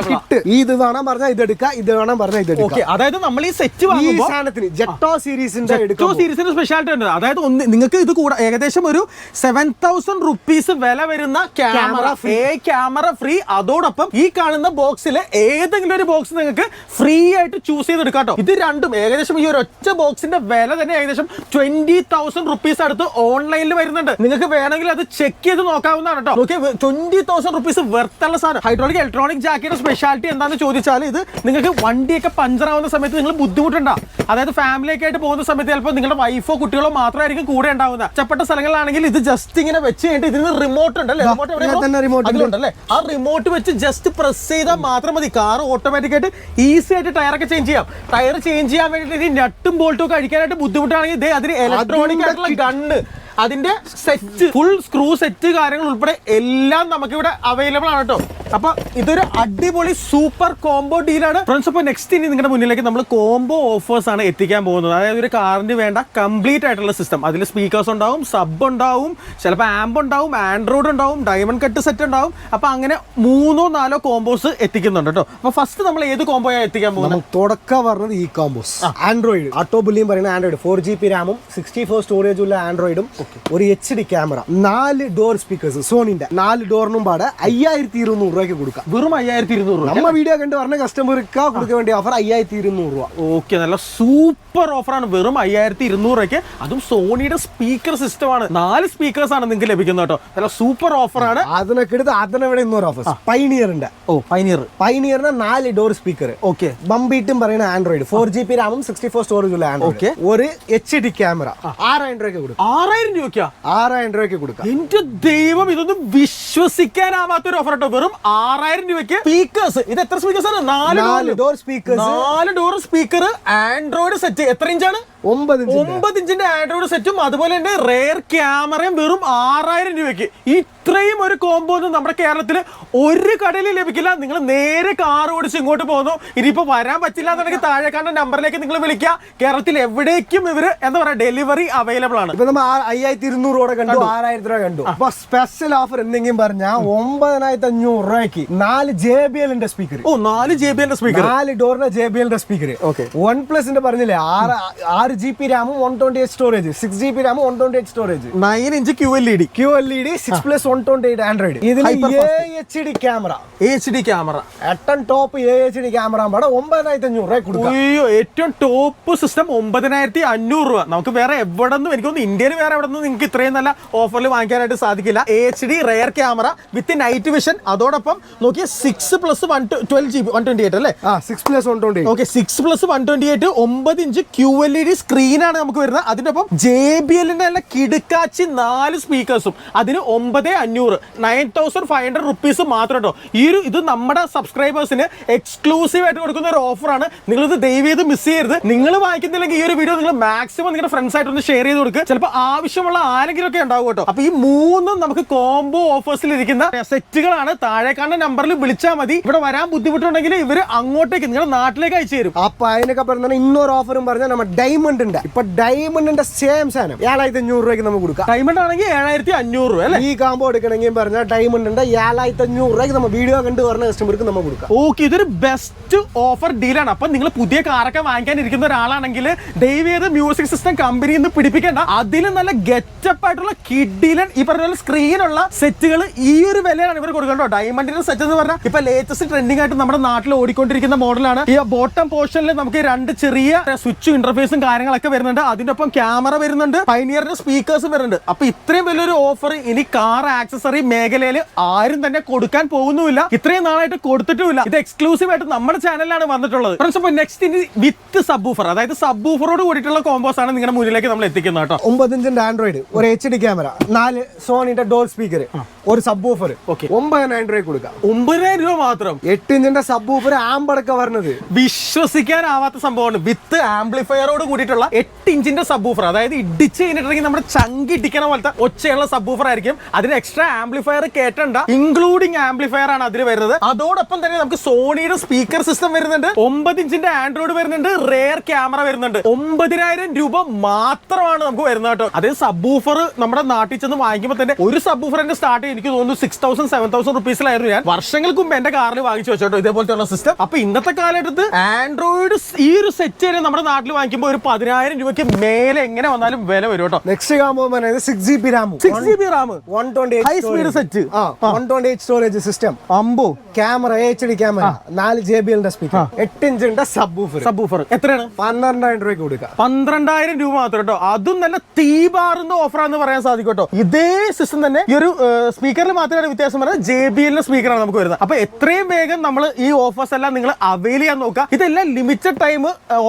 ആ. കിട്ട് ഇത് വേണം പറഞ്ഞാൽ ഇത് എടുക്കുക ഇത് വേണം പറഞ്ഞാൽ ഇത് എടുക്കുക എടുക്കാം അതായത് നമ്മൾ ഈ സെറ്റ് ഈ സാധനത്തിന് ജെട്ടോ സീരീസിന്റെ എടുക്കാം സീരീസിന്റെ സ്പെഷ്യാലിറ്റി ഉണ്ട് അതായത് ഒന്ന് നിങ്ങൾക്ക് ഇത് കൂടെ ഏകദേശം ഒരു സെവൻ തൗസൻഡ് റുപ്പീസ് വില വരുന്ന ക്യാമറ ഫ്രീ ക്യാമറ ഫ്രീ അതോടൊപ്പം ഈ കാണുന്ന ബോക്സിൽ ഏതെങ്കിലും ഒരു ബോക്സ് നിങ്ങൾക്ക് ഫ്രീ ആയിട്ട് ചൂസ് ചെയ്ത് എടുക്കാട്ടോ കേട്ടോ ഇത് രണ്ടും ഏകദേശം ഈ ഒരു ഒറ്റ ബോക്സിന്റെ വില തന്നെ ഏകദേശം ട്വന്റി തൗസൻഡ് റുപ്പീസ് അടുത്ത് ഓൺലൈനിൽ വരുന്നുണ്ട്. നിങ്ങൾക്ക് വേണമെങ്കിൽ അത് ചെക്ക് ചെയ്ത് നോക്കാവുന്നതാണ് കേട്ടോ ഓക്കെ ട്വന്റി തൗസൻഡ് റുപ്പീസ് വെർത്തുള്ള സാധനം. ഹൈഡ്രോളിക് ഇലക്ട്രോണിക് ജാക്കിയുടെ സ്പെഷ്യാലിറ്റി എന്താണെന്ന് ചോദിച്ചാൽ ഇത് നിങ്ങൾക്ക് വണ്ടിയൊക്കെ പഞ്ചർ ആവുന്ന സമയത്ത് നിങ്ങൾ ബുദ്ധിമുട്ടുണ്ടാവും അതായത് ഫാമിലിയൊക്കെ ആയിട്ട് പോകുന്ന സമയത്ത് ചിലപ്പോൾ നിങ്ങളുടെ വൈഫോ കുട്ടികളോ മാത്രമായിരിക്കും കൂടെ ഉണ്ടാവുന്നത്. ഒറ്റപ്പെട്ട സ്ഥലങ്ങളിലാണെങ്കിൽ ഇത് ജസ്റ്റ് ഇങ്ങനെ വെച്ച് കഴിഞ്ഞിട്ട് ഇതിന് റിമോട്ട് ഉണ്ടല്ലേ റിമോട്ട് ആ റിമോട്ട് വെച്ച് ജസ്റ്റ് പ്രസ് ചെയ്താൽ മാത്രം മതി. കാർ ഓട്ടോമാറ്റിക് ആയിട്ട് ഈസി ആയിട്ട് ടയറൊക്കെ ഒക്കെ ചേഞ്ച് ചെയ്യാം. ടയർ ചേഞ്ച് ചെയ്യാൻ വേണ്ടിയിട്ട് നട്ടും ബോൾട്ടും ഒക്കെ അടിക്കാനായിട്ട് ബുദ്ധിമുട്ടാണെങ്കിൽ ഇതേ അതിന് ഇലക്ട്രോണിക് ആയിട്ടുള്ള ഗണ്ണ് അതിന്റെ സെറ്റ് ഫുൾ സ്ക്രൂ സെറ്റ് കാര്യങ്ങൾ ഉൾപ്പെടെ എല്ലാം നമുക്കിവിടെ അവൈലബിൾ ആണ് കേട്ടോ. അപ്പൊ ഇതൊരു അടിപൊളി സൂപ്പർ കോംബോ ഡീലാണ് ഫ്രണ്ട്സ് അപ്പൊ നെക്സ്റ്റ് ഇനി നിങ്ങളുടെ മുന്നിലേക്ക് നമ്മൾ കോംബോ ഓഫേഴ്സ് ആണ് എത്തിക്കാൻ പോകുന്നത്. അതായത് ഒരു കാറിന് വേണ്ട കംപ്ലീറ്റ് ആയിട്ടുള്ള സിസ്റ്റം അതിൽ സ്പീക്കേഴ്സ് ഉണ്ടാവും സബ് ഉണ്ടാവും ചിലപ്പോൾ ആംബ് ഉണ്ടാവും ആൻഡ്രോയിഡ് ഉണ്ടാവും ഡയമണ്ട് കട്ട് സെറ്റ് ഉണ്ടാവും. അപ്പൊ അങ്ങനെ മൂന്നോ നാലോ കോംബോസ് എത്തിക്കുന്നുണ്ട് കേട്ടോ. അപ്പൊ ഫസ്റ്റ് നമ്മൾ ഏത് കോംബോയാ എത്തിക്കാൻ പോകുന്നത്? തുടക്കം പറഞ്ഞത് ഈ കോംബോസ് ആൻഡ്രോയിഡ് ആട്ടോ ബുല്ലിയും പറയുന്ന ആൻഡ്രോയിഡ് ഫോർ ജി ബി റാമും സിക്സ്റ്റി ഫോർ സ്റ്റോറേജ് ഉള്ള ആൻഡ്രോയിഡും ഒരു എച്ച് ഡി ക്യാമറ നാല് ഡോർ സ്പീക്കേഴ്സ് സോണിന്റെ നാല് ഡോറിനും പാടെ അയ്യായിരത്തി ഇരുന്നൂറ് രൂപയ്ക്ക് കൊടുക്കാം. വെറും അയ്യായിരത്തി ഇരുന്നൂറ് രൂപ നമ്മ വീഡിയോ കണ്ട് പറഞ്ഞ കസ്റ്റമർക്ക് കൊടുക്കാൻ വേണ്ടി ഓഫർ അയ്യായിരത്തി ഇരുന്നൂറ് രൂപ. ഓക്കെ നല്ല സൂപ്പർ ഓഫറാണ് വെറും അയ്യായിരത്തി ഇരുന്നൂറ് രൂപയ്ക്ക്. അതും സോണിയുടെ സ്പീക്കർ സിസ്റ്റം ആണ്. നാല് സ്പീക്കേഴ്സ് ആണ് നിങ്ങൾക്ക് ലഭിക്കുന്നത് കേട്ടോ. നല്ല സൂപ്പർ ഓഫറാണ് അതിനൊക്കെ എടുത്ത് അതിനെവിടെ ഇന്നൊരു ഓഫർ പൈനിയറിന്റെ ഓ പൈനിയർ പൈനിയറിന്റെ നാല് ഡോർ സ്പീക്കർ ഓക്കെ ബംബീട്ടും പറയുന്ന ആൻഡ്രോയിഡ് ഫോർ ജി ബി റാമും സിക്സ്റ്റി ഫോർ സ്റ്റോറേജ് ഉള്ള ആൻഡ്രോയിഡ് ഓക്കെ ഒരു എച്ച് ഡി ക്യാമറ ആറായിരം രൂപയ്ക്ക് കൊടുക്കാം. ആറായിരം രൂപയ്ക്കാ? ആറായിരം രൂപയ്ക്ക് കൊടുക്കാം. എന്റെ ദൈവം ഇതൊന്നും വിശ്വസിക്കാനാവാത്ത ഒരു ഓഫർ കേട്ടോ വെറും ആറായിരം രൂപയ്ക്ക് സ്പീക്കേഴ്സ്. ഇത് എത്ര സ്പീക്കേഴ്സ് ആണ് നാല്. Door speakers. നാല് ഡോർ സ്പീക്കർ ആൻഡ്രോയിഡ് സെറ്റ്. എത്ര ഇഞ്ചാണ്? ഒമ്പത് ഇഞ്ചിന്റെ. ആൻഡ്രോയിഡ് സെറ്റും അതുപോലെ തന്നെ റെയർ ക്യാമറയും വെറും ആറായിരം രൂപയ്ക്ക്. ഇത്രയും ഒരു കോംബോ ഒന്നും നമ്മുടെ കേരളത്തിൽ ഒരു കടയിൽ ലഭിക്കില്ല. നിങ്ങൾ നേരെ കാർ ഓടിച്ച് ഇങ്ങോട്ട് പോകുന്നു. ഇനിയിപ്പോ വരാൻ പറ്റില്ല എന്നുണ്ടെങ്കിൽ താഴെ കണ്ട നമ്പറിലേക്ക് നിങ്ങൾ വിളിക്കുക. കേരളത്തിൽ എവിടേക്കും ഇവർ എന്താ പറയാ ഡെലിവറി അവൈലബിൾ ആണ്. ഇപ്പൊ നമ്മൾ അയ്യായിരത്തി ഇരുന്നൂറ് രൂപ കണ്ടു ആറായിരത്തി രൂപ കണ്ടു. അപ്പൊ സ്പെഷ്യൽ ഓഫർ എന്തെങ്കിലും പറഞ്ഞാൽ ഒമ്പതിനായിരത്തി അഞ്ഞൂറ് രൂപയ്ക്ക് നാല് ജെ ബി എല്ലിന്റെ സ്പീക്കർ ഓ നാല് ജെ ബി എല്ലിന്റെ സ്പീക്കർ നാല് ഡോറിന്റെ ജെ ബി എല്ലിന്റെ സ്പീക്കർ ഓക്കെ വൺ പ്ലസിന്റെ പറഞ്ഞില്ലേ ആറ് ആറ് ജി പി റാമും one twenty eight storage six G P റാമും one twenty eight storage nine inch Q L E D Q L E D six plus one twenty eight Android ഇതിൽ H D camera H D camera എട്ടൻ top A H D camera പാടെ ഒമ്പതിനായിരത്തി അഞ്ഞൂറ് രൂപ കൊടുക്കാം. അയ്യോ ഏറ്റവും top system ഒമ്പതിനായിരത്തി അഞ്ഞൂറ് രൂപ. നമുക്ക് വേറെ എവിടെ നിന്നും എനിക്ക് തോന്നുന്നു ഇന്ത്യയിൽ വേറെ എവിടെ നിന്നും നിങ്ങൾക്ക് ഇത്രയും നല്ല ഓഫറിൽ വാങ്ങിക്കാനായിട്ട് സാധിക്കില്ല. H D rear camera with night vision അതോടൊപ്പം Nokia six plus one twelve G B one twenty eight അല്ലേ? Six plus one twenty okay six plus one twenty eight ഒമ്പത് inch Q L E D സ്ക്രീനാണ് നമുക്ക് വരുന്നത്. അതിനൊപ്പം J B എല്ലിന്റെ തന്നെ കിടുക്കാച്ചി നാല് സ്പീക്കേഴ്സും അതിന് ഒമ്പത് അഞ്ഞൂറ്. Nine thousand five hundred rupees മാത്രം കേട്ടോ ഈ ഒരു ഇത് നമ്മുടെ സബ്സ്ക്രൈബേഴ്സിന് എക്സ്ക്ലൂസീവ് ആയിട്ട് കൊടുക്കുന്ന ഒരു ഓഫറാണ് നിങ്ങൾ ഇത് ദയവ് ചെയ്ത് മിസ് ചെയ്യരുത്. നിങ്ങൾ വാങ്ങിക്കുന്നില്ലെങ്കിൽ ഈ ഒരു വീഡിയോ നിങ്ങൾ മാക്സിമം നിങ്ങളുടെ ഫ്രണ്ട്സ് ആയിട്ട് ഒന്ന് ഷെയർ ചെയ്ത് കൊടുക്കുക ചിലപ്പോൾ ആവശ്യമുള്ള ആരെങ്കിലും ഒക്കെ ഉണ്ടാവും കേട്ടോ. അപ്പൊ ഈ മൂന്നും നമുക്ക് കോംബോ ഓഫേഴ്സിൽ ഇരിക്കുന്ന സെറ്റുകളാണ് താഴെ കാണുന്ന നമ്പറിൽ വിളിച്ചാൽ മതി. ഇവിടെ വരാൻ ബുദ്ധിമുട്ടുണ്ടെങ്കിൽ ഇവർ അങ്ങോട്ടേക്ക് നിങ്ങളുടെ നാട്ടിലേക്ക് അയച്ചു തരും. അപ്പൊ അതിനൊക്കെ പറഞ്ഞാൽ ഇന്നൊരു ഓഫറും പറഞ്ഞാൽ നമ്മ ഉണ്ട്. ഇപ്പൊ ഡയമണ്ടിന്റെ സെയിം സാധനം. ഏഴായിരത്തി അഞ്ഞൂറ് രൂപയ്ക്ക് നമുക്ക് കൊടുക്കാം. ഡയമണ്ട് ആണെങ്കിൽ ഏഴായിരത്തി അഞ്ഞൂറ് രൂപ അല്ലേ? ഈ കാമ്പോ എടുക്കണമെങ്കിൽ പറഞ്ഞാൽ ഡയമണ്ടിന്റെ ഏഴായിരത്തി അഞ്ഞൂറ് രൂപയ്ക്ക് നമ്മൾ വീഡിയോ കണ്ട് പറഞ്ഞ കസ്റ്റമർക്ക് നമ്മൾ കൊടുക്കാം. ഓക്കെ ഇതൊരു ബെസ്റ്റ് ഓഫർ ഡീലാണ് അപ്പൊ നിങ്ങൾ പുതിയ കാറൊക്കെ വാങ്ങിക്കാൻ ഇരിക്കുന്ന ഒരാളാണെങ്കിൽ ദയവ് ചെയ്ത് മ്യൂസിക് സിസ്റ്റം കമ്പനിയിൽ നിന്ന് പിടിപ്പിക്കേണ്ട. അതിലും നല്ല ഗെറ്റപ്പ് ആയിട്ടുള്ള കിഡിലൻ ഈ പറഞ്ഞ പോലെ സ്ക്രീനുള്ള സെറ്റുകൾ ഈ ഒരു വിലയാണ് ഇവർ കൊടുക്കുന്നത് ഡയമണ്ടിന്റെ സെറ്റ് എന്ന് പറഞ്ഞാൽ ഇപ്പൊ ലേറ്റസ്റ്റ് ട്രെൻഡിങ് ആയിട്ട് നമ്മുടെ നാട്ടിൽ ഓടിക്കൊണ്ടിരിക്കുന്ന മോഡലാണ് ഈ ബോട്ടം പോർഷനിൽ നമുക്ക് രണ്ട് ചെറിയ സ്വിച്ചും ഇന്റർഫേസും കാര്യങ്ങളൊക്കെ വരുന്നുണ്ട്. അതിന്റെ ഒപ്പം ക്യാമറ വരുന്നുണ്ട്. പൈനിയറിന്റെ സ്പീക്കേഴ്സും വരുന്നുണ്ട്. അപ്പൊ ഇത്രയും വലിയൊരു ഓഫർ ഇനി കാർ ആക്സസറി മേഖലയിൽ ആരും തന്നെ കൊടുക്കാൻ പോകുന്നുമില്ല. ഇത്രയും നാളായിട്ട് കൊടുത്തിട്ടുമില്ല. ഇത് എക്സ്ക്ലൂസീവ് ആയിട്ട് നമ്മുടെ ചാനലിലാണ് വന്നിട്ടുള്ളത്. ഫ്രണ്ട്സ് അപ്പോൾ നെക്സ്റ്റ് ഇനി വിത്ത് സബ്ബൂഫർ അതായത് സബ്ബൂഫറോട് കൂടിയിട്ടുള്ള കോമ്പോസ് ആണ് നിങ്ങളുടെ മുന്നിലേക്ക് നമ്മൾ എത്തിക്കുന്നത് കേട്ടോ. ഒമ്പതിഞ്ചിന്റെ ആൻഡ്രോയിഡ് ഒരു എച്ച് ഡി ക്യാമറ നാല് സോണിന്റെ ഡോൾ സ്പീക്കർ ഒരു സബ്ബൂഫർ Okay. ഒമ്പതിനായിരം രൂപയ്ക്ക് കൊടുക്കാം. ഒമ്പതിനായിരം രൂപ മാത്രം? എട്ട് ഇഞ്ചിന്റെ സബ് ഓഫർ ആമ്പടക്ക പറഞ്ഞത് വിശ്വസിക്കാനാവാത്ത സംഭവമാണ്. വിത്ത് ആംപ്ലിഫയറോട് കൂടിയിട്ടുള്ള എട്ട് ഇഞ്ചിന്റെ സബ്ബൂഫർ അതായത് ഇടിച്ച് കഴിഞ്ഞിട്ടുണ്ടെങ്കിൽ നമ്മുടെ ചങ്കി ഇടിക്കണ പോലത്തെ ഒച്ചയുള്ള സബ്ബൂഫർ ആയിരിക്കും. അതിന് എക്സ്ട്രാ ആംപ്ലിഫയർ കേട്ടണ്ട ഇൻക്ലൂഡിംഗ് ആംപ്ലിഫയർ ആണ് അതിൽ വരുന്നത്. അതോടൊപ്പം തന്നെ നമുക്ക് സോണിയുടെ സ്പീക്കർ സിസ്റ്റം വരുന്നുണ്ട്. ഒമ്പത് ഇഞ്ചിന്റെ ആൻഡ്രോയിഡ് വരുന്നുണ്ട് റെയർ ക്യാമറ വരുന്നുണ്ട്. ഒമ്പതിനായിരം രൂപ മാത്രമാണ് നമുക്ക് വരുന്നത് കേട്ടോ. അതേ സബ്ബൂഫർ നമ്മുടെ നാട്ടിൽ ചെന്ന് വാങ്ങിക്കുമ്പോൾ തന്നെ ഒരു സബ്ബൂഫറിന്റെ സ്റ്റാർട്ട് എനിക്ക് തോന്നുന്നു സിക്സ് തൗസൻഡ് സെവൻ തൗസൻഡ് റുപ്പീസിലായിരുന്നു ഞാൻ. വർഷങ്ങൾക്ക് മുമ്പ് എന്റെ കാറിൽ വാങ്ങിച്ചു വെച്ചോട്ടോ ഇതേപോലത്തെ സിസ്റ്റം അപ്പൊ ഇന്നത്തെ കാലഘട്ടത്ത് ആൻഡ്രോയിഡ് ഈ ഒരു സെറ്റ് തന്നെ നമ്മുടെ നാട്ടിൽ വാങ്ങിക്കുമ്പോൾ ഒരു പതിനായിരം രൂപയ്ക്ക് മേലെ എങ്ങനെ വന്നാലും വില വരും കേട്ടോ. നെക്സ്റ്റ് കാണുമ്പോൾ six G B RAM six G B RAM one twenty high speed set one twenty eight storage system അമ്പു. ക്യാമറ എച്ച് ഡി ക്യാമറ നാല് ജെ ബി എല്ലിന്റെ സ്പീക്കർ എട്ട് ഇഞ്ചിന്റെ സബ്ബൂഫർ ഓഫർ സബ്ബൂഫർ എത്രയാണ്? പന്ത്രണ്ടായിരം രൂപയ്ക്ക് കൊടുക്കുക പന്ത്രണ്ടായിരം രൂപ മാത്രം കേട്ടോ. അതും നല്ല തീപാറുന്ന ഓഫറാന്ന് പറയാൻ സാധിക്കും കേട്ടോ. ഇതേ സിസ്റ്റം തന്നെ ഈ ഒരു സ്പീക്കറിൽ മാത്രമാണ് വ്യത്യാസം പറയുന്നത് ജെ ബി എല്ലിന്റെ സ്പീക്കറാണ് നമുക്ക് വരുന്നത്. അപ്പൊ എത്രയും വേഗം നമ്മൾ ഈ ഓഫേഴ്സ് എല്ലാം നിങ്ങൾ അവൈൽ ചെയ്യാൻ നോക്കുക. ഇതെല്ലാം ലിമിറ്റഡ് ടൈം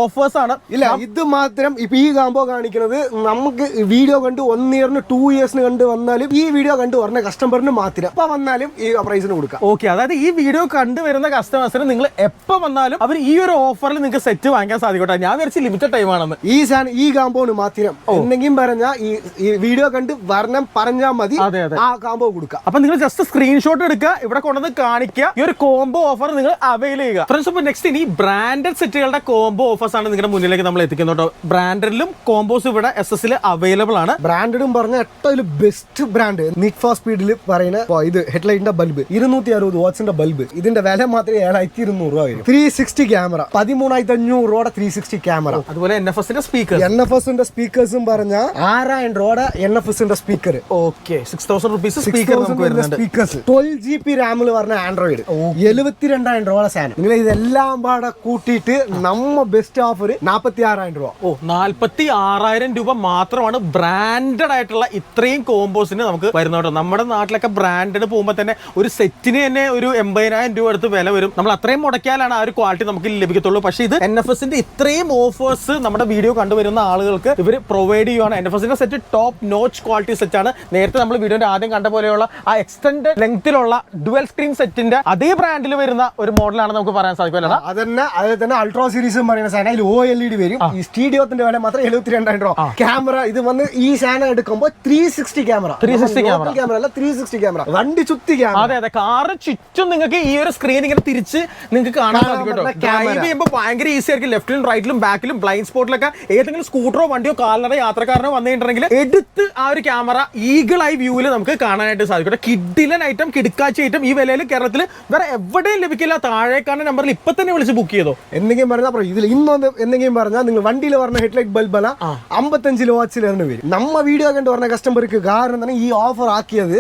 ഓഫേഴ്സ് ആണ്. ഇല്ല ഇത് മാത്രം ഇപ്പൊ ഈ കാമ്പോ കാണിക്കുന്നത് നമുക്ക് വീഡിയോ കണ്ട് വൺ ഇയറിന് ടു ഇയേഴ്സിന് കണ്ട് വന്നാലും ഈ വീഡിയോ കണ്ട് പറഞ്ഞ കസ്റ്റമറിന് മാത്രം. അപ്പൊ വന്നാലും ഈ പ്രൈസിന് കൊടുക്കാം. ഓക്കെ അതായത് ഈ വീഡിയോ കണ്ടുവരുന്ന കസ്റ്റമേഴ്സിന് നിങ്ങൾ എപ്പോൾ വന്നാലും അവർ ഈ ഒരു ഓഫറിൽ നിങ്ങൾക്ക് സെറ്റ് വാങ്ങിക്കാൻ സാധിക്കട്ടെ. ഞാൻ വിചാരിച്ച് ലിമിറ്റഡ് ടൈം ആണെന്ന്. ഈ സാധനം ഈ കാമ്പോണ് മാത്രം. എന്തെങ്കിലും പറഞ്ഞാൽ ഈ വീഡിയോ കണ്ട് വരണം പറഞ്ഞാൽ മതി. അതെ, അതെ. ആ കാമ്പോ കൊടുക്കാം. അപ്പൊ നിങ്ങൾ ജസ്റ്റ് സ്ക്രീൻഷോട്ട് എടുക്കുക ഇവിടെ കൊണ്ടുവന്ന് കാണിക്കുക. ഈ ഒരു കോംബോ ഓഫർ നിങ്ങൾ അവൈൽ ചെയ്യുക. ഫ്രണ്ട്സ് അപ്പോൾ നെക്സ്റ്റ് ഇനി ബ്രാൻഡഡ് സെറ്റുകളുടെ കോംബോ ഓഫേഴ്സ് ആണ് നിങ്ങളുടെ മുന്നിലേക്ക് നമ്മൾ എത്തിക്കുന്നത് ബ്രാൻഡിലും കോംബോസ് ഇവിടെ എസ് എസിൽ അവൈലബിൾ ആണ്. ബ്രാൻഡും പറഞ്ഞ ഏറ്റവും ബെസ്റ്റ് ബ്രാൻഡ് നിറ്റ് ഫോർ സ്പീഡിൽ പറയുന്ന ഇത് ഹെഡ്ലൈറ്റിന്റെ ബൾബ് ഇരുന്നൂറ്റി അറുപത് വാട്സിന്റെ ബൾബ്. ഇതിന്റെ വില മാത്രമേ ഏഴായിരത്തി ഇരുന്നൂറ് രൂപ വരും. ത്രീ സിക്സ്റ്റി ക്യാമറ പതിമൂന്നായിരത്തി അഞ്ഞൂറ് രൂപയുടെ ത്രീ സിക്സ്റ്റി ക്യാമറ അതുപോലെ എൻ എഫ് എസിന്റെ സ്പീക്കർ എൻ എഫ് എസിന്റെ സ്പീക്കേഴ്സും പറഞ്ഞ ആറായിരം രൂപയുടെ എൻ എഫ് എസിന്റെ speaker okay six thousand rupees speaker speakers twelve G P റാമിൽ പറഞ്ഞ ആൻഡ്രോയിഡ് എഴുപത്തിരണ്ടായിരം രൂപയുടെ സാധനം. നിങ്ങൾ ഇതെല്ലാം പാടെ കൂട്ടിയിട്ട് നമ്മ ബെസ്റ്റ് ഓഫർ നാൽപ്പത്തി ആറായിരം രൂപ. ഓ നാൽപ്പത്തി ആറായിരം രൂപ മാത്രമാണ് ബ്രാൻഡഡ് ആയിട്ടുള്ള ഇത്രയും കോമ്പോസിന് നമുക്ക് വരുന്നത് കേട്ടോ. നമ്മുടെ നാട്ടിലൊക്കെ ബ്രാൻഡഡ് പോകുമ്പോൾ തന്നെ ഒരു സെറ്റിന് തന്നെ ഒരു എൺപതിനായിരം രൂപ അടുത്ത് വില വരും. നമ്മൾ അത്രയും മുടക്കിയാലാണ് ആ ഒരു ക്വാളിറ്റി നമുക്ക് ലഭിക്കത്തുള്ളൂ. പക്ഷേ ഇത് എൻ എഫ് എസിന്റെ ഇത്രയും ഓഫേഴ്സ് നമ്മുടെ വീഡിയോ കണ്ടുവരുന്ന ആളുകൾക്ക് ഇവർ പ്രൊവൈഡ് ചെയ്യുവാണ്. എൻ എഫ് എസിന്റെ set top notch quality set ആണ്. നേരത്തെ നമ്മൾ വീഡിയോന്റെ ആദ്യം കണ്ട പോലെയുള്ള ആ എക്സ്റ്റൻഡ് ലെങ്തിലുള്ള ഡുവൽ സ്ക്രീൻ സെറ്റിന്റെ അതേ ബ്രാൻഡിൽ വരുന്ന ഒരു മോഡലാണ് നമുക്ക് പറയാൻ സാധിക്കുമല്ലോ അതന്നെ. അതിൽ തന്നെ അൾട്രാ സീരീസ് പറയുന്ന സാധനം. അതിൽ ഒ എൽ ഇ ഡി വരും. ഈ സ്റ്റീഡിയോത്തിന്റെ വില മാത്രം എഴുപത്തി രണ്ടായിരം രൂപ ക്യാമറ ഇത് വന്ന് ഈ സാധനം എടുക്കുമ്പോൾ three sixty camera. Three sixty camera. അല്ല ത്രീ സിക്സ്റ്റി ക്യാമറ. വണ്ടി ചുറ്റി ക്യാമറ. അതെ അതെ. കാറ് ചുറ്റും നിങ്ങൾക്ക് ഈ ഒരു സ്ക്രീൻ ഇങ്ങനെ തിരിച്ച് നിങ്ങൾക്ക് കാണാൻ സാധിക്കും ഡ്രൈവ് ചെയ്യുമ്പോൾ ഭയങ്കര ഈസി ആയിരിക്കും. ലെഫ്റ്റിലും റൈറ്റിലും ബാക്കിലും ബ്ലൈൻഡ് സ്പോട്ടിലൊക്കെ ഏതെങ്കിലും സ്കൂട്ടറോ വണ്ടിയോ കാൽനട യാത്രക്കാരനോ വന്നിട്ടുണ്ടെങ്കിൽ എടുത്ത് ആ ഒരു ക്യാമറ ഈഗിൾ ആയി വ്യൂവിൽ നമുക്ക് കാണാനായിട്ട് സാധിക്കും കിഡിലൻ ഐറ്റം കിടക്കാച്ചി ഐറ്റം ഈ വിലയിൽ കേരളത്തിൽ വേറെ എവിടെയും ലഭിക്കില്ല. താഴേക്കാണ് നമ്പറിൽ ഇപ്പൊ തന്നെ വിളിച്ച് ബുക്ക് ചെയ്തോ. എന്തെങ്കിലും പറഞ്ഞാൽ ഇതിൽ ഇന്നൊന്ന് എന്തെങ്കിലും പറഞ്ഞാൽ നിങ്ങൾ വണ്ടിയിൽ പറഞ്ഞ ഹെഡ്ലൈറ്റ് ബൾബല അല്ല അമ്പത്തഞ്ച് വാട്സിലാണ് വരും. നമ്മ വീഡിയോ കണ്ട് പറഞ്ഞ കസ്റ്റമർക്ക് കാരണം തന്നെ ഈ ഓഫർ ആക്കിയത്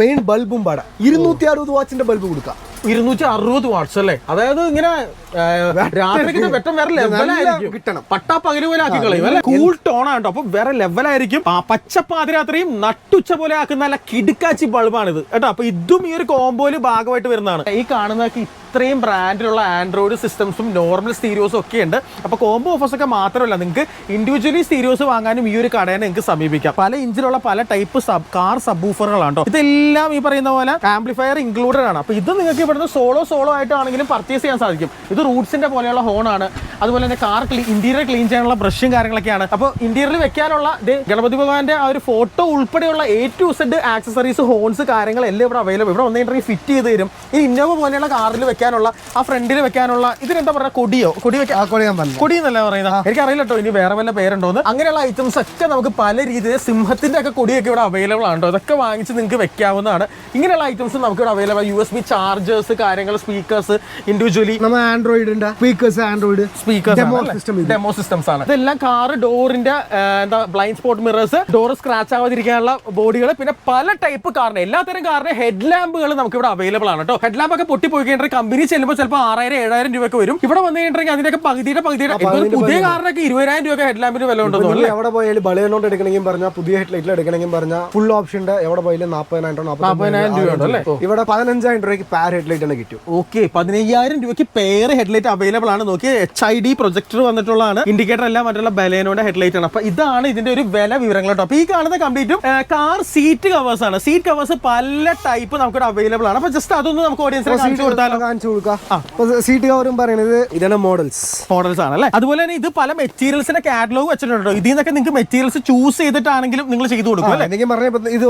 മെയിൻ ബൾബും പാടാം. ഇരുന്നൂറ്റി അറുപത് വാച്ചിന്റെ ബൾബ് കൊടുക്കാം. ഇരുന്നൂറ്റി അറുപത് വാട്ട്സ് അല്ലേ? അതായത് ഇങ്ങനെ രാത്രിക്ക് വെട്ടം വേറെ ലെവലായിരിക്കും കിട്ടണം. പട്ടാ പകൽ പോലെ ആക്കി കളയും. അല്ലെ? കൂൾ ടോൺ ആണ് അപ്പൊ വേറെ ലെവലായിരിക്കും ആ പച്ച പാതിരാത്രിയും നട്ടുച്ച പോലെ ആക്കുന്ന നല്ല കിടുക്കാച്ചി ബൾബാണിത്. കേട്ടോ അപ്പൊ ഇതും ഈ ഒരു കോമ്പോയിൽ ഭാഗമായിട്ട് വരുന്നതാണ്. ഈ കാണുന്നതൊക്കെ ഇത്രയും ബ്രാൻഡിലുള്ള ആൻഡ്രോയിഡ് സിസ്റ്റംസും നോർമൽ സ്റ്റീരിയോസും ഒക്കെ ഉണ്ട്. അപ്പൊ കോംബോ ഓഫേഴ്സ് ഒക്കെ മാത്രമല്ല നിങ്ങൾക്ക് ഇൻഡിവിജ്വലി സ്റ്റീരിയോസ് വാങ്ങാനും ഈ ഒരു കടയെ നിങ്ങൾക്ക് സമീപിക്കാം. പല ഇഞ്ചിലുള്ള പല ടൈപ്പ് സബ് കാർ സബ്ബൂഫറുകളാണ് കേട്ടോ. ഇതെല്ലാം ഈ പറയുന്ന പോലെ ആംപ്ലിഫയർ ഇൻക്ലൂഡഡ് ആണ്. അപ്പൊ ഇത് നിങ്ങൾക്ക് ഇവിടുന്ന് സോളോ സോളോ ആയിട്ടാണെങ്കിലും പർച്ചേസ് ചെയ്യാൻ സാധിക്കും. ഇത് റൂട്ട്സിന്റെ പോലെയുള്ള ഹോൺ ആണ് അതുപോലെ തന്നെ കാർ ഇന്റീരിയർ ക്ലീൻ ചെയ്യാനുള്ള ബ്രഷും കാര്യങ്ങളൊക്കെയാണ്. അപ്പോൾ ഇന്റീരിയറിൽ വെക്കാനുള്ള ഗണപതി ഭഗവാന്റെ ആ ഒരു ഫോട്ടോ ഉൾപ്പെടെയുള്ള A to Z accessories horns കാര്യങ്ങൾ എല്ലാം ഇവിടെ അവൈലബിൾ ഇവിടെ വന്നിട്ട് ഫിറ്റ് ചെയ്ത് തരും. ഈ ഇന്നോവ പോലെയുള്ള കാറിൽ വെക്കാനുള്ള ആ ഫ്രണ്ടിൽ വെക്കാനുള്ള ഇതിനെന്താ പറയുക? കൊടിയോ? കൊടി വെക്കാൻ കൂടെ എന്നല്ല പറയുന്നത്. എനിക്കറിയില്ല കേട്ടോ ഇനി വേറെ വല്ല പേരുണ്ടോന്ന്. അങ്ങനെയുള്ള ഐറ്റംസ് ഒക്കെ നമുക്ക് പല രീതിയിൽ സിംഹത്തിന്റെ ഒക്കെ കൊടിയൊക്കെ ഇവിടെ അവൈലബിൾ ആണ് കേട്ടോ ഇതൊക്കെ വാങ്ങിച്ച് നിങ്ങൾക്ക് വെക്കാവുന്നതാണ്. ഇങ്ങനെയുള്ള ഐറ്റംസ് നമുക്ക് ഇവിടെ available U S B chargers കാര്യങ്ങൾ സ്പീക്കേഴ്സ് ഇൻഡിവിജ്വലി നമ്മ ഉണ്ട്? Speakers Android speakers demo systems ആണ്. ഇതെല്ലാം കാർ ഡോറിന്റെ എന്താ blind spot mirrors door scratch ആവാതിരിക്കാനുള്ള ബോഡികൾ പിന്നെ പല ടൈപ്പ് കാറിന് എല്ലാത്തരം കാറിന് ഹെഡ് ലാമ്പുകൾ നമുക്ക് ഇവിടെ അവൈലബിൾ ആണ് കേട്ടോ ഹെഡ് ലാമ്പ് ഒക്കെ പൊട്ടിപ്പോയി കഴിഞ്ഞാൽ കമ്പനി ചെല്ലുമ്പോൾ ചിലപ്പോൾ ആറായിരം ഏഴായിരം രൂപയ്ക്ക് വരും. ഇവിടെ വന്നു കഴിഞ്ഞിട്ടുണ്ടെങ്കിൽ അതിന്റെ പകുതിയുടെ പകുതിയുടെ പുതിയ കാറിനൊക്കെ ഇരുപതിനായിരം രൂപ ഹെഡ് ലാമ്പിന് വില ഉണ്ടെന്ന് എവിടെ പോയാലും ബളിയനോട് എടുക്കണമെങ്കിൽ പറഞ്ഞാൽ പുതിയ ഹെഡ് ലൈറ്റിൽ എടുക്കണമെങ്കിൽ പറഞ്ഞാൽ ഫുൾ ഓപ്ഷന്റെ എവിടെ പോയാലും നാൽപ്പതിനായിരം നാപ്പതിനായിരം രൂപ ഉണ്ടല്ലേ? ഇവിടെ പതിനഞ്ചായിരം രൂപയ്ക്ക് പാർ ഹെഡ് ലൈറ്റ് തന്നെ കിട്ടും. ഓക്കെ പതിനയ്യായിരം രൂപയ്ക്ക് പേര് ഹെഡ്ലൈറ്റ് അവൈലബിൾ ആണ്. നോക്കി എച്ച് ഐ ഡി പ്രൊജക്ടർ വന്നിട്ടുള്ളതാണ്. ഇൻഡിക്കേറ്റർ എല്ലാം മറ്റുള്ള ബലേനോടെ ഹെഡ്ലൈറ്റ് ആണ്. അപ്പൊ ഇതാണ് ഇതിന്റെ ഒരു വില വിവരങ്ങൾ കേട്ടോ. അപ്പൊ ഈ കാണുന്ന കംപ്ലീറ്റും കാർ സീറ്റ് കവേഴ്സ് ആണ്. സീറ്റ് കവേഴ്സ് പല ടൈപ്പ് നമുക്ക് അവൈലബിൾ ആണ്. അപ്പൊ ജസ്റ്റ് അതൊന്ന് നമുക്ക് ഓഡിയൻസിനെ കാണിച്ചു കൊടുത്താലോ? കാണിച്ചു കൊടുക്കാം. സീറ്റ് കവറും പറയുന്നത് ഇതാണ് മോഡൽസ് മോഡൽസ് ആണ് അല്ലേ? അതുപോലെ തന്നെ ഇത് പല മെറ്റീരിയൽസിന്റെ കാറ്റലോഗ് വെച്ചിട്ടുണ്ടോ ഇതിൽ നിന്നൊക്കെ നിങ്ങൾക്ക് മെറ്റീരിയൽസ് ചൂസ് ചെയ്തിട്ടാണെങ്കിലും നിങ്ങൾ ചെയ്തു കൊടുക്കും അല്ലേ? എന്തെങ്കിലും പറഞ്ഞ ഇത്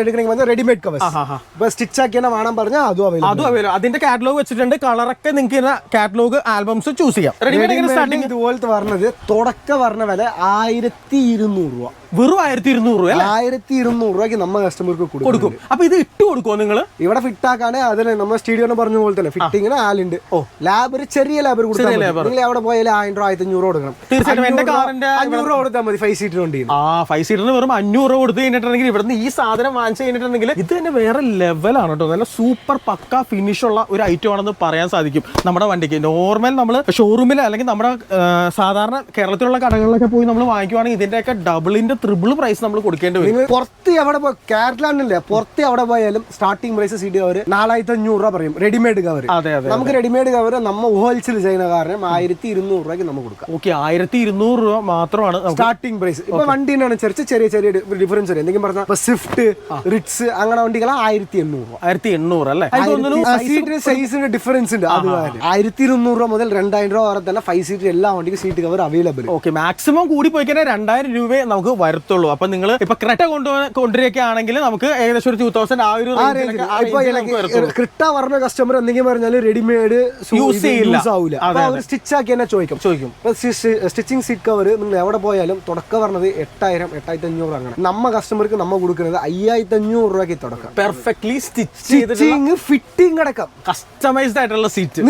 എടുക്കണമെങ്കിൽ റെഡിമെയ്ഡ് കവേഴ്സ്. ഇപ്പൊ സ്റ്റിച്ച് ആക്കിയാണ് വേണം പറഞ്ഞാൽ അതും അവൈലബിൾ അതും അവൈലബിൾ അതിന്റെ കാറ്റലോഗ് വെച്ചിട്ടുണ്ട്. കളറൊക്കെ നിങ്ങൾക്ക് കാറ്റലോഗ് ആൽബംസ് ചൂസ് ചെയ്യാം. റെഡിമെയ്ഡ് എങ്ങനെ സ്റ്റാർട്ടിങ് ഇതുപോലത്തെ പറഞ്ഞത് തുടക്ക പറഞ്ഞ വില ആയിരത്തി ഇരുന്നൂറ് രൂപ. വെറും ആയിരത്തി ഇരുന്നൂറ് രൂപ അല്ലേ? ആയിരത്തി ഇരുന്നൂറ് രൂപയ്ക്ക് നമ്മ കസ്റ്റമർക്ക് കൊടുക്കും കൊടുക്കും. അപ്പൊ ഇത് ഇട്ട് കൊടുക്കുമോ നിങ്ങൾ ഇവിടെ ഫിറ്റ് ആക്കാണ് അതിന് നമ്മൾ സ്റ്റേഡിയം പറഞ്ഞ പോലെ തന്നെ ഫിറ്റിങ്ങിന് ആലുണ്ട് ഓ. ലാബ് ഒരു ചെറിയ ലാബ് കൊടുത്താൽ ചെറിയ നിങ്ങൾ എവിടെ പോയാലും ആയിരം രൂപ ആയിരത്തി അഞ്ഞൂറ് കൊടുക്കണം. തീർച്ചയായിട്ടും എന്റെ അഞ്ഞൂറ് രൂപ- കാറിന്റെ അഞ്ഞൂറ് രൂപ കൊടുത്താൽ മതി ഫൈവ് സീറ്റർ വണ്ടി ആ ഫൈവ് സീറ്ററിന് വെറും അഞ്ഞൂറ് രൂപ കൊടുത്ത് കഴിഞ്ഞിട്ടുണ്ടെങ്കിൽ ഇവിടുന്ന് ഈ സാധനം വാങ്ങിച്ചു കഴിഞ്ഞിട്ടുണ്ടെങ്കിൽ ഇത് തന്നെ വേറെ ലെവലാണ് കേട്ടോ. നല്ല സൂപ്പർ പക്ക ഫിനിഷ് ഉള്ള ഒരു ഐറ്റം ആണെന്ന് പറയാൻ സാധിക്കും. നമ്മുടെ വണ്ടിക്ക്. നോർമൽ നമ്മൾ ഷോറൂമിൽ അല്ലെങ്കിൽ നമ്മുടെ സാധാരണ കേരളത്തിലുള്ള കടകളിലൊക്കെ പോയി നമ്മൾ വാങ്ങിക്കുവാണെങ്കിൽ ഇതിന്റെയൊക്കെ ഡബിളിന്റെ ത്രിബിൾ പ്രൈസ് നമ്മൾ കൊടുക്കേണ്ടി വരും. പുറത്ത് എവിടെ പോയി കേരളാണ്ടില്ലേ പുറത്ത് എവിടെ പോയാലും സ്റ്റാർട്ടിംഗ് പ്രൈസ് സീറ്റ് കവർ നാലായിരത്തി അഞ്ഞൂറ് രൂപ പറയും റെഡിമെയ്ഡ് കവർ അതെ അതെ നമുക്ക് റെഡിമെയ്ഡ് കവർ നമ്മൾ ഹോൾസെയിൽ ചെയ്യുന്ന കാരണം ആയിരത്തി ഇരുന്നൂറ് രൂപയ്ക്ക് നമ്മൾ കൊടുക്കാം. ഓക്കെ ആയിരത്തി ഇരുന്നൂറ് രൂപ മാത്രമാണ് സ്റ്റാർട്ടിംഗ് പ്രൈസ് ഇപ്പൊ വണ്ടീനെ അനുസരിച്ച് ചെറിയ ചെറിയ ഡിഫറൻസ് വരും. എന്തെങ്കിലും പറഞ്ഞാൽ സ്വിഫ്റ്റ് റിറ്റ്സ് അങ്ങനെ വണ്ടികളാണ് ആയിരത്തി എണ്ണൂറ് ആയിരത്തി എണ്ണൂറ് അല്ലേ സൈസിന്റെ ഡിഫറൻസ് ഉണ്ട് അത് ആയിരത്തി ഇരുന്നൂറ് രൂപ മുതൽ രണ്ടായിരം രൂപ വരെ തന്നെ ഫൈവ് സീറ്റ് എല്ലാ വണ്ടിക്കും seat cover available okay maximum കൂടി പോയി കഴിഞ്ഞാൽ രണ്ടായിരം രൂപയെ നമുക്ക് വരത്തുള്ളൂ. അപ്പൊ നിങ്ങൾ ഇപ്പൊ ക്രെറ്റ കൊണ്ടു കൊണ്ടുവരികയൊക്കെ ആണെങ്കിൽ നമുക്ക് ഏകദേശം ഒരു ടൂ തൗസൻഡ് ആ ഒരു ക്രിട്ട പറഞ്ഞ കസ്റ്റമർ എന്തെങ്കിലും പറഞ്ഞാൽ റെഡിമെയ്ഡ് യൂസ് ചെയ്യില്ല. സ്റ്റിച്ച് ആക്കി തന്നെ ചോദിക്കും. ചോദിക്കും. സ്റ്റിച്ചിങ് സീറ്റ് കവർ നിങ്ങൾ എവിടെ പോയാലും തുടക്കം പറഞ്ഞത് എട്ടായിരം എട്ടായിരത്തി അഞ്ഞൂറ് അങ്ങനെ. നമ്മ കസ്റ്റമർക്ക് നമ്മ കൊടുക്കുന്നത് അയ്യായിരത്തി അഞ്ഞൂറ് രൂപയ്ക്ക് തുടക്കം. പെർഫെക്റ്റ്ലി സ്റ്റിച്ച് സ്റ്റിച്ചിങ് ഫിറ്റിംഗ് അടക്കം. കസ്റ്റമൈസ്ഡ് ആയിട്ടുള്ള സീറ്റ്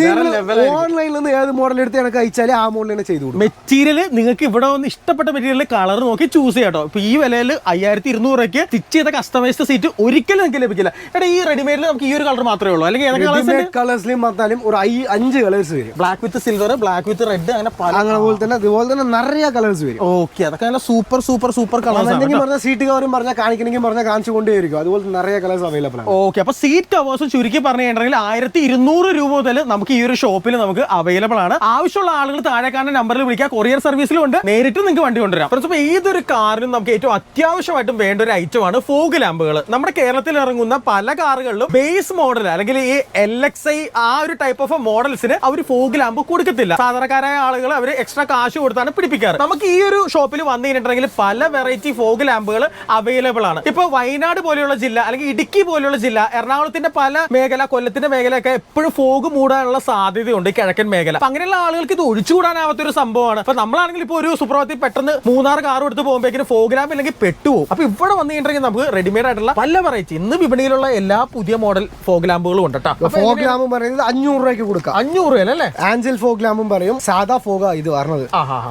ഓൺലൈനിൽ നിന്ന് ഏത് മോഡൽ എടുത്ത് എനിക്ക് അയച്ചാൽ ആ മോഡൽ തന്നെ ചെയ്തു കൊടുക്കും. മെറ്റീരിയൽ നിങ്ങൾക്ക് ഇവിടെ വന്ന് ഇഷ്ടപ്പെട്ട മെറ്റീരിയൽ കളർ നോക്കി ചൂസ് ചെയ്യാം കേട്ടോ ഇപ്പൊ ഈ വിലയിൽ അയ്യായിരത്തി ഇരുന്നൂറ് രൂപയ്ക്ക് സ്റ്റിച്ച് ചെയ്ത കസ്റ്റമൈസ്ഡ് സീറ്റ് ഒരിക്കലും നിങ്ങൾക്ക് ലഭിക്കില്ല. എടാ ഈ റെഡിമെയ്ഡിൽ നമുക്ക് ഈ ഒരു കളർ മാത്രമേ ഉള്ളൂ. അല്ലെങ്കിൽ ഏതൊക്കെ കളേഴ്സിലും പറഞ്ഞാലും ഒരു അഞ്ച് കളേഴ്സ് വരും. Black with silver black with red അങ്ങനെ അങ്ങനെ പോലെ തന്നെ അതുപോലെ തന്നെ നിറയെ കളേഴ്സ് വരും. ഓക്കെ അതൊക്കെ നല്ല സൂപ്പർ സൂപ്പർ സൂപ്പർ കളേഴ്സ് എന്തെങ്കിലും പറഞ്ഞാൽ സീറ്റ് കവറും പറഞ്ഞാൽ കാണിക്കണമെങ്കിൽ പറഞ്ഞാൽ കാണിച്ചു കൊണ്ടേയിരിക്കും അതുപോലെ നിറയെ കളേഴ്സ് അവൈലബിൾ ആണ്. ഓക്കെ അപ്പൊ സീറ്റ് കവേഴ്സ് ചുരുക്കി പറഞ്ഞു കഴിഞ്ഞിട്ടുണ്ടെങ്കിൽ ആയിരത്തി ഇരുന്നൂറ് രൂപ മുതൽ നമുക്ക് ഈ ഒരു ഷോപ്പിൽ നമുക്ക് അവൈലബിൾ ആണ്. ആവശ്യമുള്ള ആളുകൾ താഴെ കാണുന്ന നമ്പറിൽ വിളിക്കുക. കൊറിയർ സർവീസിലും ഉണ്ട്. നേരിട്ട് നിങ്ങൾക്ക് വണ്ടി കൊണ്ടുവരാം. അപ്പോൾ ഏതൊരു കാറിനും നമുക്ക് ഏറ്റവും അത്യാവശ്യമായിട്ടും വേണ്ട ഒരു ഐറ്റം ആണ് ഫോഗ് ലാമ്പുകൾ നമ്മുടെ കേരളത്തിൽ ഇറങ്ങുന്ന പല കാറുകളിലും ബേസ് മോഡൽ അല്ലെങ്കിൽ ഈ എൽ എക്സ് ഐ ആ ഒരു ടൈപ്പ് ഓഫ് മോഡൽസിന് അവർ ഫോഗ് ലാമ്പ് കൊടുക്കത്തില്ല. സാധാരണക്കാരായ ആളുകൾ അവർ എക്സ്ട്രാ കാശ് കൊടുത്താണ് പിടിപ്പിക്കാറ്. നമുക്ക് ഈ ഒരു ഷോപ്പിൽ വന്നു കഴിഞ്ഞിട്ടുണ്ടെങ്കിൽ പല വെറൈറ്റി ഫോഗ് ലാമ്പുകൾ അവൈലബിൾ ആണ്. ഇപ്പൊ വയനാട് പോലെയുള്ള ജില്ല അല്ലെങ്കിൽ ഇടുക്കി പോലെയുള്ള ജില്ല എറണാകുളത്തിന്റെ പല മേഖല കൊല്ലത്തിന്റെ മേഖലയൊക്കെ എപ്പോഴും ഫോഗ് മൂടാനുള്ള സാധ്യതയുണ്ട്. ഈ കിഴക്കൻ മേഖല. അപ്പൊ അങ്ങനെയുള്ള ആളുകൾക്ക് ഇത് ഒഴിച്ചുകൂടാനാവാത്ത ഒരു സംഭവമാണ്. അപ്പൊ നമ്മളാണെങ്കിൽ ഇപ്പൊ ഒരു സുപ്രഭാതത്തിൽ പെട്ടെന്ന് മൂന്നാർ കാർ എടുത്ത് പോകുമ്പോഴേക്കും ഫോഗ്രാം അല്ലെങ്കിൽ പെട്ടു പെട്ടുപോകും. അപ്പൊ ഇവിടെ വന്നു കഴിഞ്ഞിട്ടുണ്ടെങ്കിൽ നമുക്ക് റെഡിമെയ്ഡ് ആയിട്ടുള്ള പല വെറൈറ്റി ഇന്ന് വിപണിയിലുള്ള എല്ലാ പുതിയ മോഡൽ ഫോഗ്ലാമ്പുകളും ഉണ്ട് കേട്ടോ ഫോഗ് ലാമ്പും പറയുന്നത് അഞ്ഞൂറ് രൂപയ്ക്ക് കൊടുക്കാം. അഞ്ഞൂറ് രൂപ അല്ലേ? ആഞ്ചൽ ഫോഗ്ലാമ്പും പറയും. സാധാ ഫോഗ ഇത് പറഞ്ഞത്.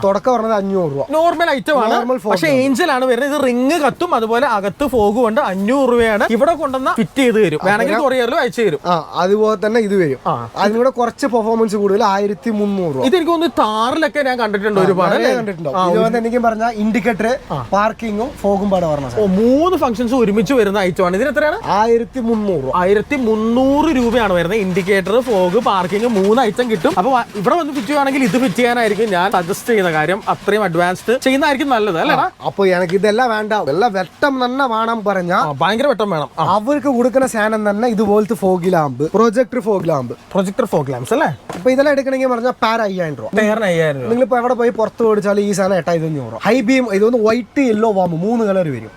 തുടക്കം പറഞ്ഞത് അഞ്ഞൂറ് രൂപ. നോർമൽ ഐറ്റം ആണ്. പക്ഷേ ഏഞ്ചൽ ആണ് വരുന്നത്. ഇത് റിങ് കത്തും അതുപോലെ അകത്ത് ഫോഗ് ഉണ്ട് അഞ്ഞൂറ് രൂപയാണ് ഇവിടെ കൊണ്ടുവന്ന ഫിറ്റ് ചെയ്ത് തരും. വേണമെങ്കിൽ കൊറിയറിലും അയച്ചു തരും. അതുപോലെ തന്നെ ഇത് വരും. അതിലൂടെ കുറച്ച് പെർഫോമൻസ് കൂടുതൽ ആയിരത്തി മുന്നൂറ് രൂപ. ഇത് എനിക്ക് തോന്നുന്നു താറിലൊക്കെ ഞാൻ കണ്ടിട്ടുണ്ട് ഒരുപാട്. കണ്ടിട്ടുണ്ട്? കണ്ടിട്ടുണ്ടാവും എനിക്ക് പറഞ്ഞ ഇൻഡിക്കേറ്റർ പാർക്കിങ്ങും ഫോഗും പാടെ പറഞ്ഞ മൂന്ന് ഫംഗ്ഷൻസ് ഒരുമിച്ച് വരുന്ന ഐറ്റമാണ് ആണ്. ഇതിന് എത്രയാണ്? ആയിരത്തി മുന്നൂറ് ആയിരത്തി മുന്നൂറ് രൂപയാണ് വരുന്നത്. ഇൻഡിക്കേറ്റർ ഫോഗ് പാർക്കിംഗ് മൂന്ന് ഐറ്റം കിട്ടും. അപ്പൊ ഇവിടെ വന്ന് ഫിറ്റ് ചെയ്യുകയാണെങ്കിൽ ഇത് ഫിറ്റ് ചെയ്യാനായിരിക്കും ഞാൻ സജസ്റ്റ് ചെയ്യുന്ന കാര്യം. അത്രയും അഡ്വാൻസ്ഡ് ചെയ്യുന്നതായിരിക്കും നല്ലത് അല്ലേ അപ്പൊ എനിക്ക് ഇതെല്ലാം വേണ്ട. എല്ലാം വെട്ടം തന്നെ വേണം പറഞ്ഞ ഭയങ്കര വെട്ടം വേണം. അവർക്ക് കൊടുക്കുന്ന സാധനം തന്നെ ഇതുപോലത്തെ fog lamp projector fog lamp projector fog lamps അല്ലേ? അപ്പൊ ഇതെല്ലാം എടുക്കണമെങ്കിൽ പറഞ്ഞാൽ പാര അയ്യായിരം രൂപ. അയ്യായിരം രൂപ. നിങ്ങളിപ്പോ എവിടെ പോയി പുറത്ത് മേടിച്ചാൽ ഈ സാധനം എട്ടായിരത്തി അഞ്ഞൂറ് ഹൈ ബീം ഇതൊന്ന് വൈറ്റ് യെല്ലോ വാമ് മൂന്ന് കളർ വരും.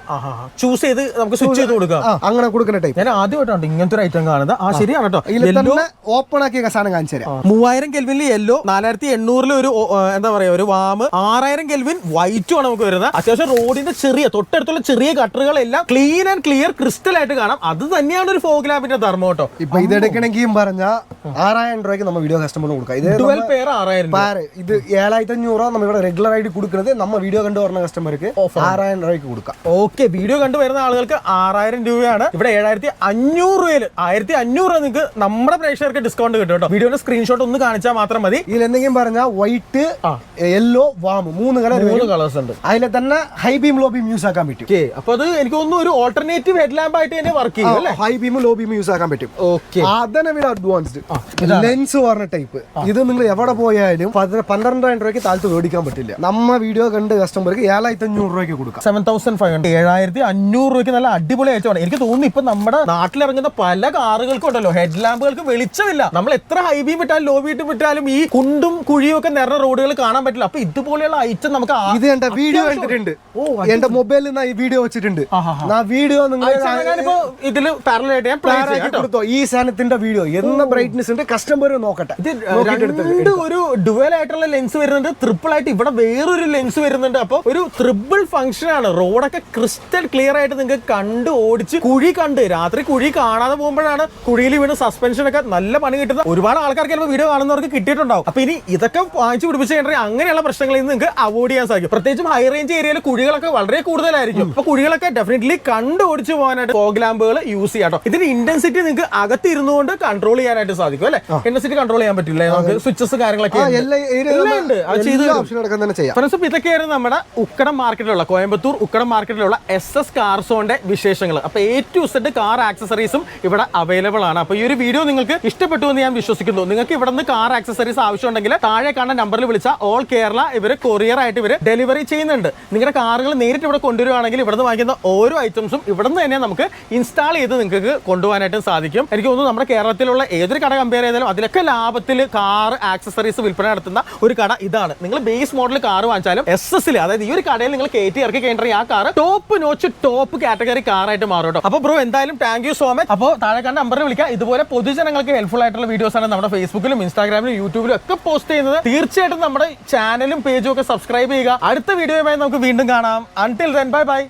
ചൂസ് ചെയ്ത് നമുക്ക് സ്വിച്ച് ചെയ്ത് കൊടുക്കാം. അങ്ങനെ കൊടുക്കുന്ന ടൈപ്പ് ഞാൻ ആദ്യമായിട്ടാണ് ഇങ്ങനത്തെ ഒരു ഐറ്റം കാണുന്നത്. ആ ശരിയാണ് കേട്ടോ ഓപ്പൺ ആക്കിയ സാധനം കാണിച്ചു തരാം. മൂവായിരം കെൽവിനിൽ യെല്ലോ നാലായിരത്തി എണ്ണൂറിൽ ഒരു എന്താ പറയാ ഒരു വാമ് ആറായിരം കെൽവിൻ വൈറ്റും ആണ് നമുക്ക് വരുന്നത്. അത്യാവശ്യം റോഡിന്റെ ചെറിയ തൊട്ടടുത്തുള്ള ചെറിയ കട്ടറുകളെല്ലാം ക്ലീൻ ആൻഡ് ക്ലിയർ ക്രിസ്റ്റൽ ആയിട്ട് കാണാം. അത് തന്നെയാണ് ഒരു ഫോഗ് ലാമ്പിന്റെ ധർമ്മം കേട്ടോ ഇപ്പൊ ഇത് എടുക്കണമെങ്കിൽ പറഞ്ഞ ആറായിരം രൂപയ്ക്ക് നമ്മൾ വീഡിയോ കസ്റ്റമറിന് കൊടുക്കാം. ഇത്. ഇത് ഏഴായിരത്തി അഞ്ഞൂറ് നമ്മൾ ഇവിടെ റെഗുലർ ആയിട്ട് കൊടുക്കുന്നത് നമ്മ വീഡിയോ കണ്ടു വരുന്ന കസ്റ്റമർക്ക് ആറായിരം രൂപയ്ക്ക് കൊടുക്കാം. ഓക്കെ വീഡിയോ കണ്ടു വരുന്ന ആളുകൾക്ക് ആറായിരം രൂപയാണ്. ഇവിടെ ഏഴായിരത്തി അഞ്ഞൂറ് രൂപയിൽ ആയിരത്തി അഞ്ഞൂറ് രൂപ നിങ്ങൾക്ക് നമ്മുടെ പ്രേക്ഷകർക്ക് ഡിസ്കൗണ്ട് കിട്ടും കേട്ടോ. വീഡിയോയുടെ സ്ക്രീൻഷോട്ട് ഒന്ന് കാണിച്ചാൽ മാത്രം മതി. ഇതിൽ എന്തെങ്കിലും പറഞ്ഞാൽ വൈറ്റ് യെല്ലോ വാമ് മൂന്ന് കളർ മൂന്ന് കളേഴ്സ് ഉണ്ട്. അതിലെ തന്നെ high beam low beam use ആക്കാൻ പറ്റും. അപ്പൊ അത് എനിക്ക് തോന്നുന്നു ഒരു ഓൾട്ടർനേറ്റീവ് ഹെഡ് ലാമ്പ് ആയിട്ട് തന്നെ വർക്ക് ചെയ്യും ഹൈ ബീമും ലോ ബീമും യൂസ് ആക്കാൻ പറ്റും. ഓക്കെ അതന്നെ അഡ്വാൻസ്ഡ് ലെൻസ് പറഞ്ഞ ടൈപ്പ്. ഇത് നിങ്ങൾ എവിടെ പോയാലും പന്ത്രണ്ടായിരം രൂപയ്ക്ക് താഴത്ത് മേടിക്കാൻ പറ്റില്ല. നമ്മ വീഡിയോ കണ്ട് കസ്റ്റമർക്ക് ഏഴായിരത്തി അഞ്ഞൂറ് രൂപയ്ക്ക് കൊടുക്കാം. സെവൻ തൗസൻഡ് ഫൈവ് ഹൺഡ്രഡ് ഏഴായിരത്തി അഞ്ഞൂറ് രൂപയ്ക്ക് നല്ല അടിപൊളി അയച്ചോണം എനിക്ക് തോന്നുന്നു ഇപ്പൊ നമ്മുടെ നാട്ടിലിറങ്ങുന്ന പല കാറുകൾക്കും ഉണ്ടല്ലോ ഹെഡ് ലാമ്പുകൾക്ക് വെളിച്ചമില്ല. നമ്മൾ എത്ര ഹൈ ബീം വിട്ടാലും ലോ ബീം വിട്ടാലും ഈ കുണ്ടും കുഴിയും ഒക്കെ നിറഞ്ഞ റോഡുകൾ കാണാൻ പറ്റില്ല. അപ്പൊ ഇതുപോലെയുള്ള ഐറ്റം നമുക്ക് ഇത് എന്റെ വീഡിയോ കണ്ടിട്ടുണ്ട്. ഓ, എന്റെ മൊബൈലിൽ നിന്ന് ഈ വീഡിയോ വെച്ചിട്ടുണ്ട്. ആ വീഡിയോ നിങ്ങൾ ഇതിൽ പാരലൽ ഞാൻ ഈ സാധനത്തിന്റെ വീഡിയോ എന്ന ബ്രൈറ്റ്നസ് ഉണ്ട്. കസ്റ്റമർ നോക്കട്ടെ. ഇത് രണ്ട് ഒരു ഡുവൽ ആയിട്ടുള്ള ലെൻസ് വരുന്നുണ്ട്. ട്രിപ്പിൾ ആയിട്ട് ഇവിടെ വേറൊരു ലെൻസ് വരുന്നുണ്ട്. അപ്പൊ ഒരു ട്രിപ്പിൾ ഫംഗ്ഷൻ ആണ്. റോഡൊക്കെ ക്രിസ്റ്റൽ ക്ലിയർ ആയിട്ട് നിങ്ങൾക്ക് കണ്ട് ഓടിച്ച് കുഴി കണ്ട്. രാത്രി കുഴി കാണാതെ പോകുമ്പോഴാണ് കുഴിയിൽ വീണ് സസ്പെൻഷൻ ഒക്കെ നല്ല പണി കിട്ടുന്നത്. ഒരുപാട് ആൾക്കാർക്ക് ചിലപ്പോൾ വീഡിയോ കാണുന്നവർക്ക് കിട്ടിയിട്ടുണ്ടാവും. അപ്പൊ ഇനി ഇതൊക്കെ വാങ്ങിച്ചു പിടിപ്പിച്ച് കഴിഞ്ഞാൽ അങ്ങനെയുള്ള പ്രശ്നങ്ങളിൽ നിന്ന് നിങ്ങൾക്ക് അവോയ്ഡ് ചെയ്യാൻ സാധിക്കും. പ്രത്യേകിച്ചും ഹൈ റേഞ്ച് ഏരിയയിൽ കുഴികളൊക്കെ വളരെ കൂടുതലായിരിക്കും. അപ്പൊ കുഴികളൊക്കെ ഡെഫിനറ്റ്ലി കണ്ട് ഓടിച്ച് പോകാനായിട്ട് ഫോഗ് ലാമ്പുകൾ യൂസ് ചെയ്യാം കേട്ടോ ഇതിന്റെ ഇന്റൻസിറ്റി നിങ്ങൾക്ക് അകത്തിരുന്നുകൊണ്ട് കൺട്രോൾ ചെയ്യാനായിട്ട് സാധിക്കും അല്ലെ? ഇന്റൻസിറ്റി കൺട്രോൾ ചെയ്യാൻ പറ്റില്ല. നമുക്ക് സ്വിച്ചസ് കാര്യങ്ങളൊക്കെ ഫ്രണ്ട്സ് ഇതൊക്കെയായിരുന്നു നമ്മുടെ ഉക്കടം മാർക്കറ്റിലുള്ള കോയമ്പത്തൂർ ഉക്കടം മാർക്കറ്റിലുള്ള എസ് എസ് കാർസോന്റെ വിശേഷങ്ങൾ. അപ്പൊ എ ടു സെഡ് കാർ ആക്സസറീസും ഇവിടെ അവൈലബിൾ ആണ്. അപ്പൊ ഈ ഒരു വീഡിയോ നിങ്ങൾക്ക് ഇഷ്ടപ്പെട്ടു എന്ന് ഞാൻ വിശ്വസിക്കുന്നു. നിങ്ങൾക്ക് ഇവിടെ നിന്ന് കാർ ആക്സസറീസ് ആവശ്യമുണ്ടെങ്കിൽ താഴെ കാണുന്ന നമ്പറിൽ വിളിച്ചാൽ ഓൾ കേരള ഇവർ കൊറിയർ ആയിട്ട് ഇവർ ഡെലിവറി ചെയ്യുന്നുണ്ട്. നിങ്ങളുടെ കാറുകൾ നേരിട്ട് ഇവിടെ കൊണ്ടുവരുവാണെങ്കിൽ ഇവിടെ നിന്ന് വാങ്ങിക്കുന്ന ഓരോ ഐറ്റംസും ഇവിടെ നിന്ന് തന്നെ നമുക്ക് ഇൻസ്റ്റാൾ ചെയ്ത് നിങ്ങൾക്ക് കൊണ്ടുപോകാനായിട്ട് സാധിക്കും. എനിക്ക് തോന്നുന്നു നമ്മുടെ കേരളത്തിലുള്ള ഏതൊരു കട കമ്പയർ ചെയ്താലും അതിലൊക്കെ ലാഭത്തിൽ കാർ ആക്സസറീസ് വിൽപ്പന നടത്തുന്ന ഒരു കട ഇതാണ്. നിങ്ങൾ ബേസ് മോഡൽ കാർ വാങ്ങിച്ചാലും എസ് എസ് അതായത് ഈ ഒരു കടയിൽ നിങ്ങൾ കയറ്റി ഇറക്കി കഴിഞ്ഞാൽ ആ car top notch top category കാറായിട്ട് മാറും കേട്ടോ. അപ്പോൾ ബ്രോ എന്തായാലും താങ്ക് യു സോ മച്ച് അപ്പോൾ താഴെ കണ്ട നമ്പറിൽ വിളിക്കാം. ഇതുപോലെ പൊതുജനങ്ങൾക്ക് ഹെൽപ്ഫുൾ ആയിട്ടുള്ള വീഡിയോസ് ആണ് നമ്മുടെ ഫേസ്ബുക്കിലും ഇൻസ്റ്റാഗ്രാമിലും യൂട്യൂബിലും ഒക്കെ പോസ്റ്റ് ചെയ്യുന്നത്. തീർച്ചയായിട്ടും നമ്മുടെ ചാനലും പേജും ഒക്കെ സബ്സ്ക്രൈബ് ചെയ്യുക. അടുത്ത വീഡിയോയുമായി നമുക്ക് വീണ്ടും കാണാം. Until then bye bye